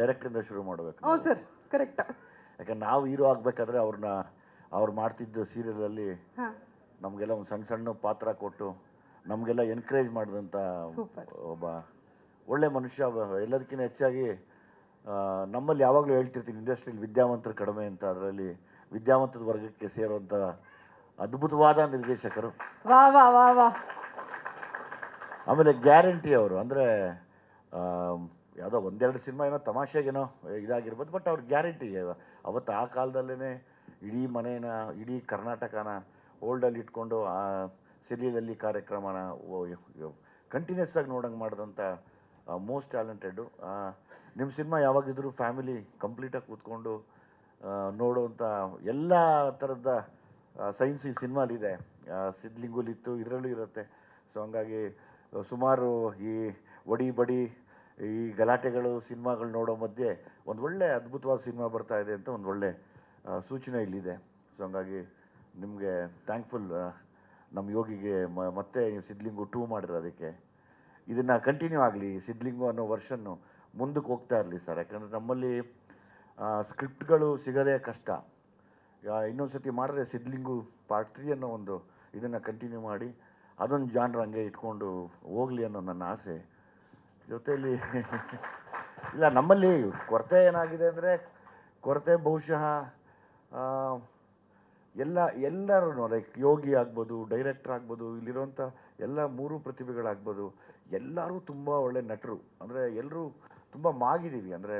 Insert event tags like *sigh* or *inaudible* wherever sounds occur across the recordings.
ಎಲ್ಲಿಂದ ಡೈರೆಕ್ಟ್ರಿಂದ ಶುರು ಮಾಡಬೇಕು ಹೌದು ಸರ್. ಕರೆಕ್ಟ್ ಯಾಕಂದ್ರೆ ನಾವು ಹೀರೋ ಆಗ್ಬೇಕಾದ್ರೆ ಅವ್ರನ್ನ ಅವ್ರು ಮಾಡ್ತಿದ್ದ ಸೀರಿಯಲಲ್ಲಿ ಅಲ್ಲಿ ನಮಗೆಲ್ಲ ಒಂದು ಸಣ್ಣ ಸಣ್ಣ ಪಾತ್ರ ಕೊಟ್ಟು ನಮಗೆಲ್ಲ ಎನ್ಕರೇಜ್ ಮಾಡಿದಂಥ ಒಬ್ಬ ಒಳ್ಳೆ ಮನುಷ್ಯ ಎಲ್ಲದಕ್ಕಿಂತ ಹೆಚ್ಚಾಗಿ ನಮ್ಮಲ್ಲಿ ಯಾವಾಗಲೂ ಹೇಳ್ತಿರ್ತೀನಿ ಇಂಡಸ್ಟ್ರಿಯಲ್ಲಿ ವಿದ್ಯಾವಂತರು ಕಡಿಮೆ ಅಂತ. ಅದರಲ್ಲಿ ವಿದ್ಯಾವಂತದ ವರ್ಗಕ್ಕೆ ಸೇರುವಂಥ ಅದ್ಭುತವಾದ ನಿರ್ದೇಶಕರು. ವಾ ವಾ ವಾ ವಾ. ಆಮೇಲೆ ಗ್ಯಾರಂಟಿ ಅವರು ಅಂದರೆ ಯಾವುದೋ ಒಂದೆರಡು ಸಿನಿಮಾ ಏನೋ ತಮಾಷೆಗೇನೋ ಇದಾಗಿರ್ಬೋದು ಬಟ್ ಅವ್ರ ಗ್ಯಾರಂಟಿ ಅವತ್ತು ಆ ಕಾಲದಲ್ಲೇ ಇಡೀ ಮನೇನ, ಇಡೀ ಕರ್ನಾಟಕನ ಓಲ್ಡಲ್ಲಿ ಇಟ್ಕೊಂಡು ಆ ಸಿರಿಯಲಲ್ಲಿ ಕಾರ್ಯಕ್ರಮನ ಕಂಟಿನ್ಯೂಸ್ ಆಗಿ ನೋಡಂಗೆ ಮಾಡಿದಂಥ ಮೋಸ್ಟ್ ಟ್ಯಾಲೆಂಟೆಡ್ಡು ನಿಮ್ಮ ಸಿನಿಮಾ ಯಾವಾಗಿದ್ರೂ ಫ್ಯಾಮಿಲಿ ಕಂಪ್ಲೀಟಾಗಿ ಕೂತ್ಕೊಂಡು ನೋಡುವಂಥ ಎಲ್ಲ ಥರದ ಸೈನ್ಸ್ ಈ ಸಿನಿಮಾಲಿದೆ. ಸಿದ್ಲಿಂಗುಲಿತ್ತು ಇದರಲ್ಲೂ ಇರುತ್ತೆ. ಸೊ ಹಂಗಾಗಿ, ಸುಮಾರು ಈ ಒಡಿ ಬಡಿ ಈ ಗಲಾಟೆಗಳು, ಸಿನಿಮಾಗಳು ನೋಡೋ ಮಧ್ಯೆ ಒಂದು ಒಳ್ಳೆ ಅದ್ಭುತವಾದ ಸಿನಿಮಾ ಬರ್ತಾ ಇದೆ ಅಂತ ಒಂದು ಒಳ್ಳೆ ಸೂಚನೆ ಇಲ್ಲಿದೆ. ಸೊ ಹಂಗಾಗಿ ನಿಮಗೆ ಥ್ಯಾಂಕ್ಫುಲ್ ನಮ್ಮ ಯೋಗಿಗೆ ಮತ್ತೆ ಸಿದ್ಲಿಂಗು ಟೂ ಮಾಡಿರೋದಕ್ಕೆ ಇದನ್ನು ಕಂಟಿನ್ಯೂ ಆಗಲಿ ಸಿದ್ಲಿಂಗು ಅನ್ನೋ ವರ್ಷನ್ನು ಮುಂದಕ್ಕೆ ಹೋಗ್ತಾ ಇರಲಿ ಸರ್ ಯಾಕಂದರೆ ನಮ್ಮಲ್ಲಿ ಸ್ಕ್ರಿಪ್ಟ್ಗಳು ಸಿಗೋದೇ ಕಷ್ಟ. ಇನ್ನೊಂದು ಸತಿ ಮಾಡಿದ್ರೆ ಸಿದ್ಲಿಂಗು ಪಾರ್ಟ್ ತ್ರೀ ಅನ್ನೋ ಒಂದು ಇದನ್ನು ಕಂಟಿನ್ಯೂ ಮಾಡಿ ಅದೊಂದು ಜಾನ್ರ್ ಹಂಗೆ ಇಟ್ಕೊಂಡು ಹೋಗಲಿ ಅನ್ನೋ ನನ್ನ ಆಸೆ. ಜೊತೆಯಲ್ಲಿ *laughs* ಇಲ್ಲ, ನಮ್ಮಲ್ಲಿ ಕೊರತೆ ಏನಾಗಿದೆ ಅಂದರೆ, ಕೊರತೆ ಬಹುಶಃ ಎಲ್ಲ ಎಲ್ಲರೂ ಲೈಕ್ ಯೋಗಿ ಆಗ್ಬೋದು ಡೈರೆಕ್ಟರ್ ಆಗ್ಬೋದು ಇಲ್ಲಿರುವಂಥ ಎಲ್ಲ ಮೂರು ಪ್ರತಿಭೆಗಳಾಗ್ಬೋದು, ಎಲ್ಲರೂ ತುಂಬ ಒಳ್ಳೆ ನಟರು. ಅಂದರೆ ಎಲ್ಲರೂ ತುಂಬ ಮಾಗಿದ್ದೀವಿ ಅಂದರೆ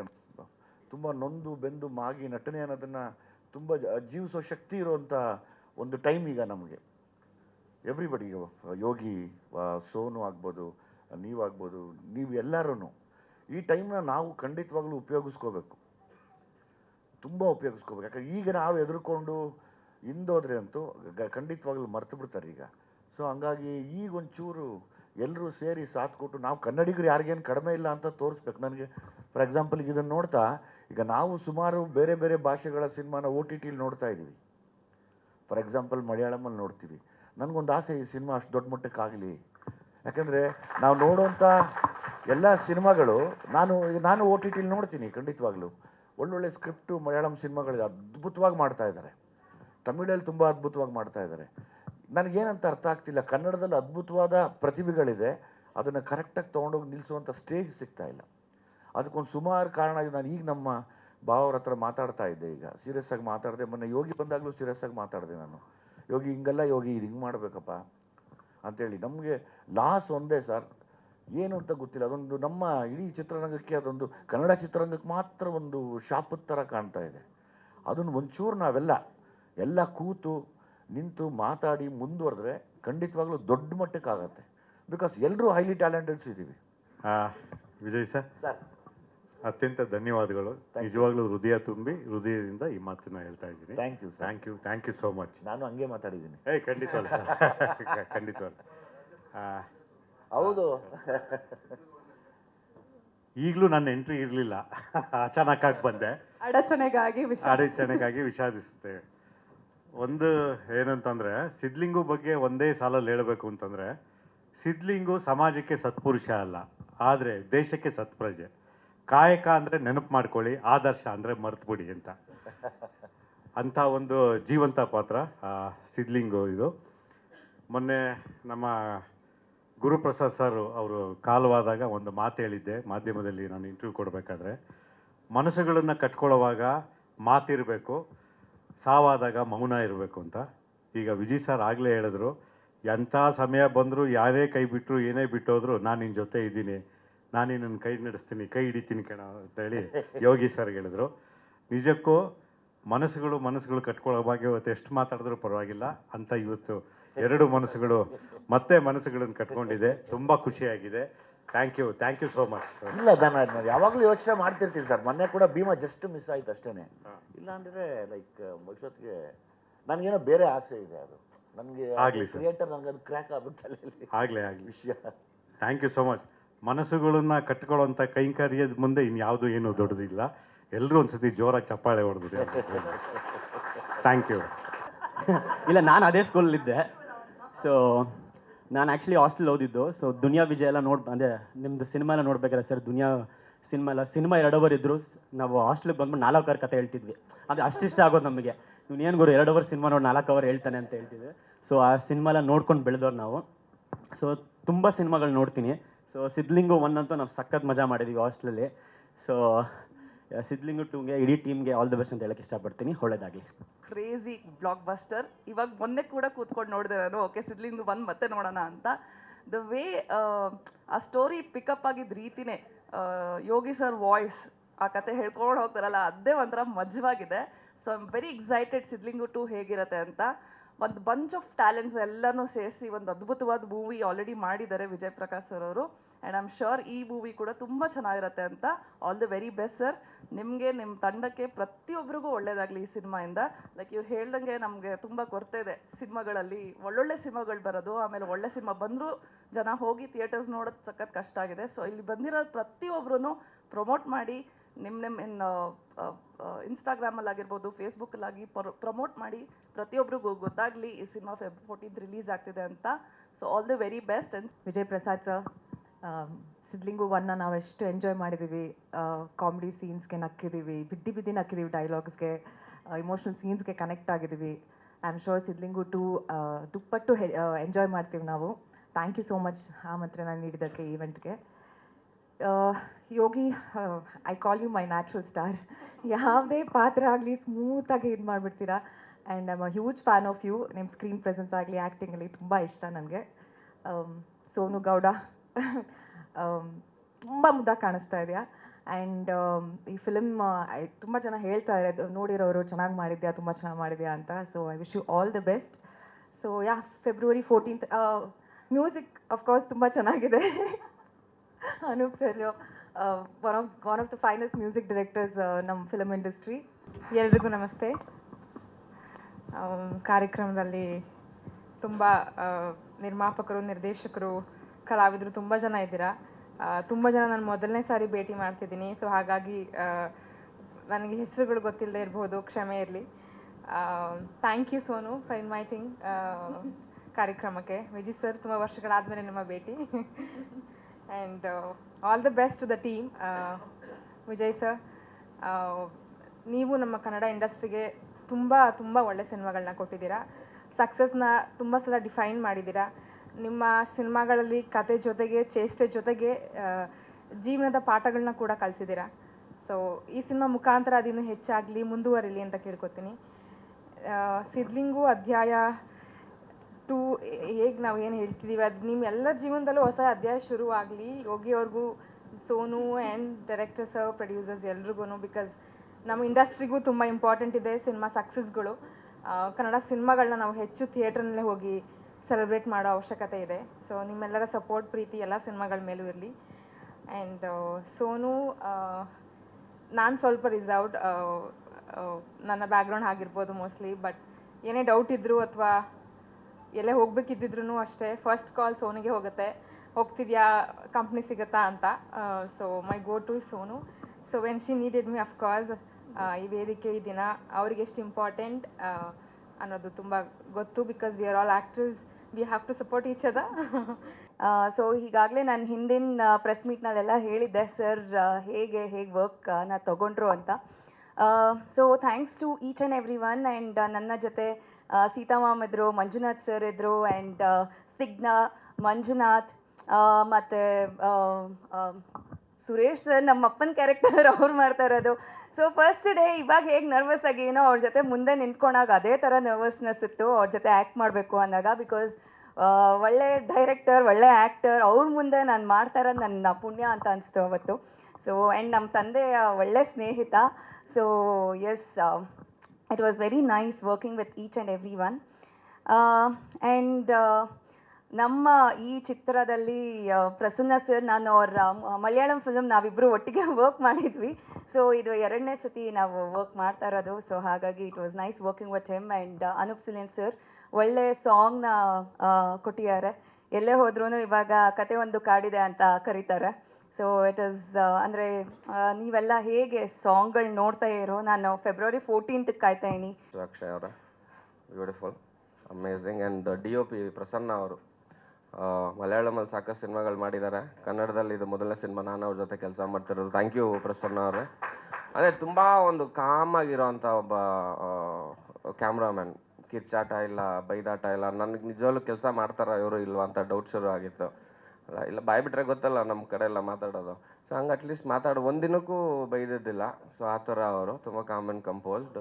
ತುಂಬ ನೊಂದು, ಬೆಂದು ಮಾಗಿ ನಟನೆ ಅನ್ನೋದನ್ನು ತುಂಬ ಜೀವಿಸೋ ಶಕ್ತಿ ಇರುವಂಥ ಒಂದು ಟೈಮ್ ಈಗ ನಮಗೆ. ಎವ್ರಿಬಡಿ ಯೋಗಿ ಸೋನು ಆಗ್ಬೋದು ನೀವಾಗ್ಬೋದು, ನೀವು ಎಲ್ಲರೂ ಈ ಟೈಮ್ನ ನಾವು ಖಂಡಿತವಾಗ್ಲೂ ಉಪಯೋಗಿಸ್ಕೋಬೇಕು. ತುಂಬ ಉಪಯೋಗಿಸ್ಕೋಬೇಕು. ಯಾಕಂದ್ರೆ ಈಗ ನಾವು ಎದುರುಕೊಂಡು ಹಿಂದೋದ್ರೆ ಅಂತೂ ಖಂಡಿತವಾಗ್ಲೂ ಮರ್ತು ಬಿಡ್ತಾರೆ ಈಗ. ಸೊ ಹಂಗಾಗಿ ಈಗ ಒಂಚೂರು ಎಲ್ಲರೂ ಸೇರಿ ಸಾಥ್ ಕೊಟ್ಟು, ನಾವು ಕನ್ನಡಿಗರು ಯಾರಿಗೇನು ಕಡಿಮೆ ಇಲ್ಲ ಅಂತ ತೋರಿಸ್ಬೇಕು. ನನಗೆ ಫಾರ್ ಎಕ್ಸಾಂಪಲ್ ಇದನ್ನು ನೋಡ್ತಾ, ಈಗ ನಾವು ಸುಮಾರು ಬೇರೆ ಬೇರೆ ಭಾಷೆಗಳ ಸಿನಿಮಾನ ಓ ಟಿ ಟಿಲಿ ನೋಡ್ತಾ ಇದ್ದೀವಿ ಫಾರ್ ಎಕ್ಸಾಂಪಲ್ ಮಲಯಾಳಮಲ್ಲಿ ನೋಡ್ತೀವಿ. ನನಗೊಂದು ಆಸೆ ಈ ಸಿನಿಮಾ ಅಷ್ಟು ದೊಡ್ಡ ಮಟ್ಟಕ್ಕೆ ಆಗಲಿ ಯಾಕಂದರೆ ನಾವು ನೋಡುವಂಥ ಎಲ್ಲ ಸಿನಿಮಾಗಳು, ನಾನು ನಾನು ಓ ಟಿ ಟಿಲಿ ನೋಡ್ತೀನಿ ಖಂಡಿತವಾಗ್ಲೂ. ಒಳ್ಳೊಳ್ಳೆ ಸ್ಕ್ರಿಪ್ಟು ಮಲಯಾಳಂ ಸಿನಿಮಾಗಳು ಅದ್ಭುತವಾಗಿ ಮಾಡ್ತಾ ಇದ್ದಾರೆ. ತಮಿಳಲ್ಲಿ ತುಂಬ ಅದ್ಭುತವಾಗಿ ಮಾಡ್ತಾ ಇದ್ದಾರೆ. ನನಗೇನಂತ ಅರ್ಥ ಆಗ್ತಿಲ್ಲ, ಕನ್ನಡದಲ್ಲಿ ಅದ್ಭುತವಾದ ಪ್ರತಿಭೆಗಳಿದೆ, ಅದನ್ನು ಕರೆಕ್ಟಾಗಿ ತೊಗೊಂಡೋಗಿ ನಿಲ್ಲಿಸುವಂಥ ಸ್ಟೇಜ್ ಸಿಗ್ತಾ ಇಲ್ಲ. ಅದಕ್ಕೊಂದು ಸುಮಾರು ಕಾರಣ ನಾನು ಈಗ ನಮ್ಮ ಭಾವವ್ರ ಹತ್ರ ಮಾತಾಡ್ತಾ ಇದ್ದೆ ಈಗ. ಸೀರಿಯಸ್ ಆಗಿ ಮಾತಾಡಿದೆ, ಮೊನ್ನೆ ಯೋಗಿ ಬಂದಾಗಲೂ ಸೀರಿಯಸ್ ಆಗಿ ಮಾತಾಡಿದೆ ನಾನು. ಯೋಗಿ, ಹಿಂಗಲ್ಲ ಯೋಗಿ, ಇದು ಹಿಂಗೆ ಮಾಡಬೇಕಪ್ಪ. ಅಂತೇಳಿ. ನಮಗೆ ಲಾಸ್ ಒಂದೇ ಸರ್. ಏನು ಅಂತ ಗೊತ್ತಿಲ್ಲ. ಅದೊಂದು ನಮ್ಮ ಇಡೀ ಚಿತ್ರರಂಗಕ್ಕೆ ಅದೊಂದು ಕನ್ನಡ ಚಿತ್ರರಂಗಕ್ಕೆ ಮಾತ್ರ ಒಂದು ಶಾಪದ ಥರ ಕಾಣ್ತಾ ಇದೆ. ಅದನ್ನು ಒಂಚೂರು ನಾವೆಲ್ಲ ಎಲ್ಲ ಕೂತು ನಿಂತು ಮಾತಾಡಿ ಮುಂದುವರೆದ್ರೆ ಖಂಡಿತವಾಗ್ಲೂ ದೊಡ್ಡ ಮಟ್ಟಕ್ಕಾಗತ್ತೆ. ಬಿಕಾಸ್ ಎಲ್ಲರೂ ಹೈಲಿ ಟ್ಯಾಲೆಂಟೆಡ್ಸ್ ಇದ್ದೀವಿ. ಆ, ವಿಜಯ್ ಸರ್. ಸರ್ ಅತ್ಯಂತ ಧನ್ಯವಾದಗಳು. ನಿಜವಾಗ್ಲೂ ಹೃದಯ ತುಂಬಿ ಹೃದಯದಿಂದ ಈ ಮಾತನ್ನ ಹೇಳ್ತಾ ಇದ್ದೀನಿ. Thank you sir thank you thank you so much ನಾನು ಹಂಗೆ ಮಾತಾಡಿದ್ದೀನಿ. ಏ ಖಂಡಿತವಲ್ಲ ಸರ್ *laughs* ಖಂಡಿತವಲ್ಲ ಆ, ಹೌದು. ಈಗಲೂ ನನ್ನ ಎಂಟ್ರಿ ಇರಲಿಲ್ಲ. ಅಚಾನಕ್ಕಾಗಿ ಬಂದೆ. ಅಡಚಣೆಗಾಗಿ ಅಡಚಣೆಗಾಗಿ ವಿಷಾದಿಸುತ್ತೇವೆ ಒಂದು ಏನಂತಂದ್ರೆ ಸಿದ್ಲಿಂಗು ಬಗ್ಗೆ ಒಂದೇ ಸಾಲಲ್ಲಿ ಹೇಳಬೇಕು ಅಂತಂದ್ರೆ ಸಿದ್ಲಿಂಗು ಸಮಾಜಕ್ಕೆ ಸತ್ಪುರುಷ ಅಲ್ಲ. ಆದರೆ ದೇಶಕ್ಕೆ ಸತ್ಪ್ರಜೆ. ಕಾಯಕ ಅಂದರೆ ನೆನಪು ಮಾಡ್ಕೊಳ್ಳಿ, ಆದರ್ಶ ಅಂದರೆ ಮರ್ತುಬಿಡಿ ಅಂತ. ಅಂಥ ಒಂದು ಜೀವಂತ ಪಾತ್ರ ಸಿದ್ಲಿಂಗು ಇದು. ಮೊನ್ನೆ ನಮ್ಮ ಗುರುಪ್ರಸಾದ್ ಸರ್ ಅವರು ಕಾಲವಾದಾಗ ಒಂದು ಮಾತು ಹೇಳಿದ್ದೆ, ಮಾಧ್ಯಮದಲ್ಲಿ ನಾನು ಇಂಟರ್ವ್ಯೂ ಕೊಡಬೇಕಾದ್ರೆ. ಮನಸ್ಸುಗಳನ್ನು ಕಟ್ಕೊಳ್ಳೋವಾಗ ಮಾತಿರಬೇಕು, ಸಾವಾದಾಗ ಮೌನ ಇರಬೇಕು ಅಂತ. ಈಗ ವಿಜಯ್ ಸರ್ ಆಗಲೇ ಹೇಳಿದ್ರು, ಎಂಥ ಸಮಯ ಬಂದರೂ, ಯಾರೇ ಕೈ ಬಿಟ್ಟರು ಏನೇ ಬಿಟ್ಟೋದ್ರು ನಾನು ನಿನ್ನ ಜೊತೆ ಇದ್ದೀನಿ. ನಾನು ನನ್ನ ಕೈ ನಡೆಸ್ತೀನಿ ಕೈ ಹಿಡಿತೀನಿ ಕಣ ಅಂತ ಹೇಳಿ ಯೋಗಿ ಸರ್ ಹೇಳಿದ್ರು. ನಿಜಕ್ಕೂ ಮನಸ್ಸುಗಳು ಮನಸ್ಸುಗಳು ಕಟ್ಕೊಳ್ಳೋ ಬಗ್ಗೆ ಇವತ್ತು ಎಷ್ಟು ಮಾತಾಡಿದ್ರು ಪರವಾಗಿಲ್ಲ ಅಂತ ಇವತ್ತು ಎರಡು ಮನಸ್ಸುಗಳು ಮತ್ತೆ ಮನಸ್ಸುಗಳನ್ನು ಕಟ್ಕೊಂಡಿದೆ. ತುಂಬ ಖುಷಿಯಾಗಿದೆ. Thank you thank you so much ಇಲ್ಲ ನಾನು ಯಾವಾಗಲೂ ಯೋಚನೆ ಮಾಡ್ತಿರ್ತೀನಿ ಸರ್ ಮೊನ್ನೆ ಕೂಡ ಭೀಮಾ ಜಸ್ಟ್ ಮಿಸ್ ಆಯ್ತು ಅಷ್ಟೇನೆ. ಇಲ್ಲ ಅಂದ್ರೆ ಲೈಕ್ ಭವಿಷ್ಯತ್ಗೆ ನನಗೇನೋ ಬೇರೆ ಆಸೆ ಇದೆ ಅದು. ನನಗೆ ಆಗ್ಲಿ. ಕ್ರಿಯೇಟರ್ ನನಗೆ ಅದು ಕ್ರ್ಯಾಕ್ ಆಗುತ್ತೆ ಆಗಲೇ ಆಗಲಿ. ವಿಷಯ. ಥ್ಯಾಂಕ್ ಯು ಸೋ ಮಚ್ ಮನಸ್ಸುಗಳನ್ನ ಕಟ್ಕೊಳ್ಳೋಂಥ ಕೈಂಕರ್ಯದ ಮುಂದೆ ಇನ್ಯಾವುದು ಏನು ದೊಡ್ಡದಿಲ್ಲ. ಎಲ್ಲರೂ ಒಂದ್ಸತಿ ಜೋರಾಗಿ ಚಪ್ಪಾಳೆ ಹೊಡೆದಿದೆ ಥ್ಯಾಂಕ್ ಯು ಇಲ್ಲ, ನಾನು ಅದೇ ಸ್ಕೂಲಲ್ಲಿದ್ದೆ ಸೊ ನಾನು ಆ್ಯಕ್ಚುಲಿ ಹಾಸ್ಟೆಲ್ ಓದಿದ್ದು. ಸೊ ದುನಿಯಾ ವಿಜಯ ಎಲ್ಲ ನೋಡಿ ಅಂದರೆ ನಿಮ್ಮದು ಸಿನಿಮಾ ಎಲ್ಲ ನೋಡ್ಬೇಕಾದ್ರೆ ಸರ್ ದುನಿಯಾ ಸಿನಿಮಾ ಎಲ್ಲ ಸಿನಿಮಾ ಎರಡು ಅವರ್ ಇದ್ರು. ನಾವು ಹಾಸ್ಟೆಲ್ಗೆ ಬಂದ್ಬಿಟ್ಟು ನಾಲ್ಕು ಅವರ್ ಕತೆ ಹೇಳ್ತಿದ್ವಿ. ಅದು ಅಷ್ಟಿಷ್ಟ ಆಗೋದು ನಮಗೆ. ನೀವು ಏನು ಗುರು, ಎರಡು ಅವರ್ ಸಿನಿಮಾ ನೋಡಿ ನಾಲ್ಕು ಅವರ್ ಹೇಳ್ತಾನೆ ಅಂತ ಹೇಳ್ತಿದ್ವಿ. ಸೊ ಆ ಸಿನಿಮಾ ಎಲ್ಲ ನೋಡ್ಕೊಂಡು ಬೆಳೆದವ್ರು ನಾವು. ಸೊ ತುಂಬ ಸಿನಿಮಾಗಳು ನೋಡ್ತೀನಿ. ಸೊ ಸಿದ್ಲಿಂಗು ಒನ್ ಅಂತೂ ನಾವು ಸಖತ್ ಮಜಾ ಮಾಡಿದ್ದೀವಿ ಹಾಸ್ಟ್ಲಲ್ಲಿ ಸೊ ಸಿದ್ಲಿಂಗು ಟೂಗೆ ಇಡೀ ಟೀಮ್ಗೆ ಆಲ್ ದ ಬೆಸ್ಟ್ ಅಂತ ಹೇಳಕ್ಕೆ ಇಷ್ಟಪಡ್ತೀನಿ. ಒಳ್ಳೇದಾಗಲಿ. ಕ್ರೇಜಿ ಬ್ಲಾಕ್ ಬಸ್ಟರ್ ಇವಾಗ ಮೊನ್ನೆ ಕೂಡ ಕೂತ್ಕೊಂಡು ನೋಡಿದೆ ನಾನು. ಓಕೆ ಸಿದ್ಲಿಂಗ್ ಬಂದು ಮತ್ತೆ ನೋಡೋಣ ಅಂತ. ದ ವೇ ಆ ಸ್ಟೋರಿ ಪಿಕಪ್ ಆಗಿದ್ದ ರೀತಿನೇ ಯೋಗಿ ಸರ್ ವಾಯ್ಸ್ ಆ ಕತೆ ಹೇಳ್ಕೊಂಡು ಹೋಗ್ತಾರಲ್ಲ ಅದೇ ಒಂಥರ ಮಜವಾಗಿದೆ. So I am very excited Sidlingu two ಹೇಗಿರುತ್ತೆ ಅಂತ. ಒಂದು ಬಂಚ್ ಆಫ್ ಟ್ಯಾಲೆಂಟ್ಸ್ ಎಲ್ಲನೂ ಸೇರಿಸಿ ಒಂದು ಅದ್ಭುತವಾದ ಮೂವಿ ಆಲ್ರೆಡಿ ಮಾಡಿದ್ದಾರೆ ವಿಜಯ್ ಪ್ರಕಾಶ್ ಸರ್ ಅವರು. ಆ್ಯಂಡ್ ಐಮ್ ಶೋರ್ ಈ ಮೂವಿ ಕೂಡ ತುಂಬ ಚೆನ್ನಾಗಿರುತ್ತೆ ಅಂತ all the very best sir ನಿಮಗೆ ನಿಮ್ಮ ತಂಡಕ್ಕೆ ಪ್ರತಿಯೊಬ್ಬರಿಗೂ ಒಳ್ಳೇದಾಗಲಿ ಈ ಸಿನಿಮಾಯಿಂದ. ಲೈಕ್ ಇವ್ರು ಹೇಳ್ದಂಗೆ ನಮಗೆ ತುಂಬ ಕೊರತೆ ಇದೆ ಸಿನಿಮಾಗಳಲ್ಲಿ. ಒಳ್ಳೊಳ್ಳೆ ಸಿನಿಮಾಗಳು ಬರೋದು, ಆಮೇಲೆ ಒಳ್ಳೆ ಸಿನಿಮಾ ಬಂದರೂ ಜನ ಹೋಗಿ ಥಿಯೇಟರ್ಸ್ ನೋಡೋದು ಸಖತ್ ಕಷ್ಟ ಆಗಿದೆ. ಸೊ ಇಲ್ಲಿ ಬಂದಿರೋ ಪ್ರತಿಯೊಬ್ಬರೂ ಪ್ರಮೋಟ್ ಮಾಡಿ ನಿಮ್ಮ ನಿಮ್ಮ ಇನ್ ಇನ್ಸ್ಟಾಗ್ರಾಮಲ್ಲಿ ಆಗಿರ್ಬೋದು ಫೇಸ್ಬುಕ್ಕಲ್ಲಾಗಿ ಪ್ರಮೋಟ್ ಮಾಡಿ ಪ್ರತಿಯೊಬ್ಬರಿಗೂ ಗೊತ್ತಾಗಲಿ ಈ ಸಿನಿಮಾ ಫೆಬ್ ಫೋರ್ಟೀನ್ ರಿಲೀಸ್ ಆಗ್ತಿದೆ ಅಂತ. So all the very best and Vijay Prasad sir Sidlingu ಒನ್ನ ನಾವು ಎಷ್ಟು ಎಂಜಾಯ್ ಮಾಡಿದ್ದೀವಿ ಕಾಮಿಡಿ ಸೀನ್ಸ್ಗೆ ನಕ್ಕಿದ್ದೀವಿ ಬಿದ್ದಿ ಬಿದ್ದಿ ನಕ್ಕಿದ್ದೀವಿ ಡೈಲಾಗ್ಸ್ಗೆ ಇಮೋಷನಲ್ ಸೀನ್ಸ್ಗೆ ಕನೆಕ್ಟ್ ಆಗಿದ್ದೀವಿ I am sure Sidlingu two ದುಪ್ಪಟ್ಟು ಎಂಜಾಯ್ ಮಾಡ್ತೀವಿ ನಾವು. ಥ್ಯಾಂಕ್ ಯು ಸೋ ಮಚ್ ಆಮಂತ್ರಣ ನೀಡಿದ್ದಕ್ಕೆ ಈವೆಂಟ್ಗೆ Yogi I call you my natural star ಯಾವುದೇ ಪಾತ್ರ ಆಗಲಿ ಸ್ಮೂತಾಗಿ ಇದು ಮಾಡಿಬಿಡ್ತೀರಾ? And I'm a huge fan of you ನಿಮ್ಮ ಸ್ಕ್ರೀನ್ ಪ್ರೆಸೆನ್ಸ್ ಆಗಲಿ ಆ್ಯಕ್ಟಿಂಗಲ್ಲಿ ತುಂಬ ಇಷ್ಟ ನನಗೆ. ಸೋನು ಗೌಡ. ತುಂಬ ಮುದ್ದಾಗಿ ಕಾಣಿಸ್ತಾ ಇದೆಯಾ? ಆ್ಯಂಡ್ ಈ ಫಿಲಮ್ ತುಂಬ ಜನ ಹೇಳ್ತಾ ಇದ್ದಾರೆ ನೋಡಿರೋರು ಚೆನ್ನಾಗಿ ಮಾಡಿದ್ಯಾ? ತುಂಬ ಚೆನ್ನಾಗಿ ಮಾಡಿದ್ಯಾ? ಅಂತ. So I wish you all the best so yeah February fourteenth music of course ತುಂಬ ಚೆನ್ನಾಗಿದೆ. *laughs* Anoop sir one of of the finest music directors ನಮ್ಮ ಫಿಲಮ್ ಇಂಡಸ್ಟ್ರಿ ಎಲ್ರಿಗೂ ನಮಸ್ತೆ. ಕಾರ್ಯಕ್ರಮದಲ್ಲಿ ತುಂಬ ನಿರ್ಮಾಪಕರು, ನಿರ್ದೇಶಕರು, ಕಲಾವಿದರು ತುಂಬ ಜನ ಇದ್ದೀರಾ. ತುಂಬ ಜನ ನಾನು ಮೊದಲನೇ ಸಾರಿ ಭೇಟಿ ಮಾಡ್ತಿದ್ದೀನಿ. ಸೊ ಹಾಗಾಗಿ ನನಗೆ ಹೆಸರುಗಳು ಗೊತ್ತಿಲ್ಲದೆ ಇರ್ಬೋದು, ಕ್ಷಮೆ ಇರಲಿ. Thank you Sonu for inviting ಕಾರ್ಯಕ್ರಮಕ್ಕೆ. ವಿಜಿ ಸರ್ ತುಂಬ ವರ್ಷಗಳಾದಮೇಲೆ ನಿಮ್ಮ ಭೇಟಿ. *laughs* And all the best the team Vijay sir ನೀವು ನಮ್ಮ ಕನ್ನಡ ಇಂಡಸ್ಟ್ರಿಗೆ ತುಂಬ ತುಂಬ ಒಳ್ಳೆ ಸಿನಿಮಾಗಳನ್ನ ಕೊಟ್ಟಿದ್ದೀರಾ. ಸಕ್ಸಸ್ನ ತುಂಬ ಸಲ ಡಿಫೈನ್ ಮಾಡಿದ್ದೀರಾ. ನಿಮ್ಮ ಸಿನಿಮಾಗಳಲ್ಲಿ ಕತೆ ಜೊತೆಗೆ, ಚೇಷ್ಟೆ ಜೊತೆಗೆ ಜೀವನದ ಪಾಠಗಳನ್ನ ಕೂಡ ಕಲಿಸಿದ್ದೀರಾ. ಸೊ ಈ ಸಿನಿಮಾ ಮುಖಾಂತರ ಅದಿನ್ನೂ ಹೆಚ್ಚಾಗಲಿ, ಮುಂದುವರಿಲಿ ಅಂತ ಕೇಳ್ಕೊತೀನಿ. ಸಿದ್ಲಿಂಗು ಅಧ್ಯಾಯ ಟು ಹೇಗೆ ನಾವು ಏನು ಹೇಳ್ತಿದ್ದೀವಿ ಅದು ನಿಮ್ಮ ಎಲ್ಲ ಜೀವನದಲ್ಲೂ ಹೊಸ ಅಧ್ಯಾಯ ಶುರುವಾಗಲಿ. ಯೋಗಿ ಅವ್ರಿಗೂ ಸೋನು ಆ್ಯಂಡ್ ಡೈರೆಕ್ಟರ್ಸ್ ಪ್ರೊಡ್ಯೂಸರ್ಸ್ ಎಲ್ರಿಗೂ ಬಿಕಾಸ್ ನಮ್ಮ ಇಂಡಸ್ಟ್ರಿಗೂ ತುಂಬ ಇಂಪಾರ್ಟೆಂಟ್ ಇದೆ ಸಿನಿಮಾ ಸಕ್ಸಸ್ಗಳು ಕನ್ನಡ ಸಿನಿಮಾಗಳನ್ನ ನಾವು ಹೆಚ್ಚು ಥಿಯೇಟ್ರ್ನಲ್ಲೇ ಹೋಗಿ ಸೆಲೆಬ್ರೇಟ್ ಮಾಡೋ ಅವಶ್ಯಕತೆ ಇದೆ. ಸೊ ನಿಮ್ಮೆಲ್ಲರ ಸಪೋರ್ಟ್ ಪ್ರೀತಿ ಎಲ್ಲ ಸಿನಿಮಾಗಳ ಮೇಲೂ ಇರಲಿ. ಆ್ಯಂಡ್ ಸೋನು ನಾನು ಸ್ವಲ್ಪ ರಿಸರ್ವ್ಡ್ ನನ್ನ ಬ್ಯಾಕ್ಗ್ರೌಂಡ್ ಆಗಿರ್ಬೋದು ಮೋಸ್ಟ್ಲಿ ಬಟ್ ಏನೇ ಡೌಟ್ ಇದ್ದರೂ ಅಥವಾ ಎಲ್ಲೇ ಹೋಗ್ಬೇಕಿದ್ದಿದ್ರು ಅಷ್ಟೇ ಫಸ್ಟ್ ಕಾಲ್ ಸೋನಿಗೆ ಹೋಗುತ್ತೆ. ಹೋಗ್ತಿದ್ಯಾ ಕಂಪ್ನಿ ಸಿಗುತ್ತಾ ಅಂತ. So my go to Sonu. So when she needed me of course ಈ ವೇದಿಕೆ, ಈ ದಿನ ಅವ್ರಿಗೆ ಎಷ್ಟು ಇಂಪಾರ್ಟೆಂಟ್ ಅನ್ನೋದು ತುಂಬ ಗೊತ್ತು because we are all actors we have to support each ಅದ ಸೊ ಈಗಾಗಲೇ ನಾನು ಹಿಂದಿನ ಪ್ರೆಸ್ ಮೀಟ್ನಲ್ಲೆಲ್ಲ ಹೇಳಿದ್ದೆ ಸರ್ ಹೇಗೆ ಹೇಗೆ ವರ್ಕ್ ನಾ ತಗೊಂಡ್ರು ಅಂತ. So thanks to each and every one and ನನ್ನ ಜೊತೆ ಸೀತಾ ಮ್ಯಾಮ್ ಇದ್ರು ಮಂಜುನಾಥ್ ಸರ್ ಇದ್ರು ಆ್ಯಂಡ್ ಸಿಗ್ನಾ, ಮಂಜುನಾಥ್ ಮತ್ತು ಸುರೇಶ್ ಸರ್ ನಮ್ಮ ಅಪ್ಪನ ಕ್ಯಾರೆಕ್ಟರ್ ಅವ್ರು ಮಾಡ್ತಾ ಇರೋದು. ಸೊ ಫಸ್ಟ್ ಡೇ ಇವಾಗ ಹೇಗೆ ನರ್ವಸ್ ಏನೋ ಅವ್ರ ಜೊತೆ ಮುಂದೆ ನಿಂತ್ಕೊಂಡಾಗ ಅದೇ ಥರ ನರ್ವಸ್ನೆಸ್ ಇತ್ತು, ಅವ್ರ ಜೊತೆ ಆ್ಯಕ್ಟ್ ಮಾಡಬೇಕು ಅಂದಾಗ ಬಿಕಾಸ್ ಒಳ್ಳೆ ಡೈರೆಕ್ಟರ್ ಒಳ್ಳೆ ಆ್ಯಕ್ಟರ್ ಅವ್ರ ಮುಂದೆ ನಾನು ಮಾಡ್ತಾ ಇರೋದು ನನ್ನ ಪುಣ್ಯ ಅಂತ ಅನಿಸ್ತು ಅವತ್ತು. ಸೊ ಆ್ಯಂಡ್ ನಮ್ಮ ತಂದೆ ಒಳ್ಳೆ ಸ್ನೇಹಿತ. So yes it was very nice working with each and every one and ನಮ್ಮ ಈ ಚಿತ್ರದಲ್ಲಿ ಪ್ರಸನ್ನ ಸರ್ ನಾನು ಅವ್ರ ಮಲಯಾಳಂ ಫಿಲ್ಮ್ ನಾವಿಬ್ಬರು ಒಟ್ಟಿಗೆ *laughs* ವರ್ಕ್ ಮಾಡಿದ್ವಿ. ಸೊ ಇದು ಎರಡನೇ ಸತಿ ನಾವು ವರ್ಕ್ ಮಾಡ್ತಾ ಇರೋದು. ಸೊ ಹಾಗಾಗಿ it was nice working with him and Anoop Seelin sir ಒಳ್ಳೆ ಸಾಂಗ್ನ ಕೊಟ್ಟಿದ್ದಾರೆ. ಎಲ್ಲೇ ಹೋದ್ರೂ ಇವಾಗ ಕತೆ ಒಂದು ಕಾಡಿದೆ ಅಂತ ಕರೀತಾರೆ. ಸೊ ಇಟ್ ಇಸ್ ಅಂದರೆ ನೀವೆಲ್ಲ ಹೇಗೆ ಸಾಂಗ್ಗಳು ನೋಡ್ತಾ ಇರೋ? ನಾನು ಫೆಬ್ರವರಿ ಫೋರ್ಟೀನ್ತ್ ಕಾಯ್ತಾ ಇದ್ದೀನಿ. ಅಕ್ಷಯ್ ಅವರ beautiful amazing and D O P Prasanna ಅವರು ಮಲಯಾಳಮಲ್ಲಿ ಸಾಕಷ್ಟು ಸಿನಿಮಾಗಳು ಮಾಡಿದ್ದಾರೆ ಕನ್ನಡದಲ್ಲಿ ಇದು ಮೊದಲನೇ ಸಿನಿಮಾ, ನಾನು ಅವ್ರ ಜೊತೆ ಕೆಲಸ ಮಾಡ್ತಿರೋದು. ಥ್ಯಾಂಕ್ ಯು ಪ್ರಸನ್ನ ಅವರೇ. ಅದೇ ತುಂಬ ಒಂದು ಕಾಮ್ ಆಗಿರೋಂಥ ಒಬ್ಬ ಕ್ಯಾಮ್ರಾಮ್ಯಾನ್ ಕಿರ್ಚಾಟ ಇಲ್ಲ, ಬೈದಾಟ ಇಲ್ಲ. ನನಗೆ ನಿಜವಾಗ್ಲೂ ಕೆಲಸ ಮಾಡ್ತಾರ ಇವರು ಇಲ್ವಾ ಅಂತ ಡೌಟ್ ಶುರು ಆಗಿತ್ತು. ಇಲ್ಲ, ಬಾಯ್ ಬಿಟ್ರೆ ಗೊತ್ತಲ್ಲ ನಮ್ಮ ಕಡೆ ಎಲ್ಲ ಮಾತಾಡೋದು. ಸೊ ಹಂಗೆ ಅಟ್ಲೀಸ್ಟ್ ಮಾತಾಡೋ ಒಂದಿನಕ್ಕೂ ಬೈದಿದ್ದಿಲ್ಲ. ಸೊ ಆ ಥರ ಅವರು, ತುಂಬ ಕಾಮನ್ ಕಂಪೋಸ್ಡ್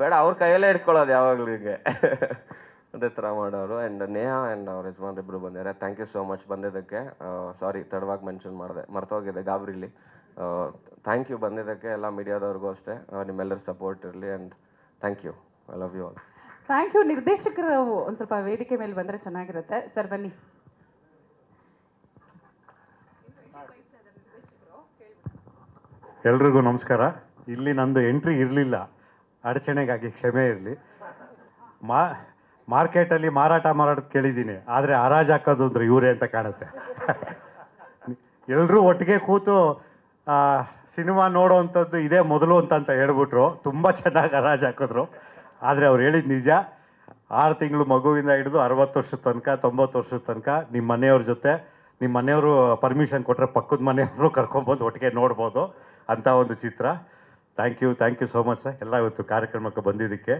ಬೇಡ, ಅವ್ರ ಕೈಯಲ್ಲೇ ಇಟ್ಕೊಳ್ಳೋದು ಯಾವಾಗಲೂ ಹೀಗೆ. *laughs* ಅದೇ ಥರ ಮಾಡೋರು. ಆ್ಯಂಡ್ ನೇಹಾ ಆ್ಯಂಡ್ ಅವ್ರ ಯಜಮಾನ್ ಇಬ್ಬರು ಬಂದಿದ್ದಾರೆ. ಥ್ಯಾಂಕ್ ಯು ಸೋ ಮಚ್ ಬಂದಿದ್ದಕ್ಕೆ. ಸಾರಿ ತಡವಾಗಿ ಮೆನ್ಷನ್ ಮಾಡಿದೆ ಮರ್ತೋಗಿದೆ ಗಾಬರಿಲಿ. ಥ್ಯಾಂಕ್ ಯು ಬಂದಿದ್ದಕ್ಕೆ ಎಲ್ಲ ಮೀಡಿಯಾದವ್ರಿಗೂ ಅಷ್ಟೇ. ನಿಮ್ಮೆಲ್ಲರ ಸಪೋರ್ಟ್ ಇರಲಿ and thank you I love you all thank you ನಿರ್ದೇಶಕರು. ಒಂದು ಸ್ವಲ್ಪ ವೇದಿಕೆ ಮೇಲೆ ಬಂದರೆ ಚೆನ್ನಾಗಿರುತ್ತೆ. ಸರ್, ಬನ್ನಿ. ಎಲ್ರಿಗೂ ನಮಸ್ಕಾರ. ಇಲ್ಲಿ ನಂದು ಎಂಟ್ರಿ ಇರಲಿಲ್ಲ. ಅಡಚಣೆಗಾಗಿ ಕ್ಷಮೆ ಇರಲಿ. ಮಾ, ಮಾರ್ಕೆಟಲ್ಲಿ ಮಾರಾಟ ಮಾಡೋದು ಕೇಳಿದ್ದೀನಿ. ಆದರೆ ಹರಾಜು ಹಾಕೋದು ಅಂದ್ರೆ ಇವರೇ ಅಂತ ಕಾಣುತ್ತೆ. ಎಲ್ಲರೂ ಒಟ್ಟಿಗೆ ಕೂತು ಸಿನಿಮಾ ನೋಡೋವಂಥದ್ದು ಇದೇ ಮೊದಲು ಅಂತ ಅಂತ ಹೇಳ್ಬಿಟ್ರು. ತುಂಬ ಚೆನ್ನಾಗಿ ಹರಾಜು ಹಾಕಿದ್ರು. ಆದರೆ ಅವ್ರು ಹೇಳಿದ ನಿಜ. ಆರು ತಿಂಗಳು ಮಗುವಿಂದ ಹಿಡಿದು ಅರವತ್ತು ವರ್ಷದ ತನಕ, ತೊಂಬತ್ತು ವರ್ಷದ ತನಕ ನಿಮ್ಮ ಮನೆಯವ್ರ ಜೊತೆ ನಿಮ್ಮ ಮನೆಯವರು ಪರ್ಮಿಷನ್ ಕೊಟ್ಟರೆ ಪಕ್ಕದ ಮನೆಯವರು ಕರ್ಕೊಬೋದು ಒಟ್ಟಿಗೆ ನೋಡ್ಬೋದು. ಅಂತ ಒಂದು ಚಿತ್ರ. Thank you thank you so much sir ಎಲ್ಲ ಇವತ್ತು ಕಾರ್ಯಕ್ರಮಕ್ಕೆ ಬಂದಿದ್ದಕ್ಕೆ.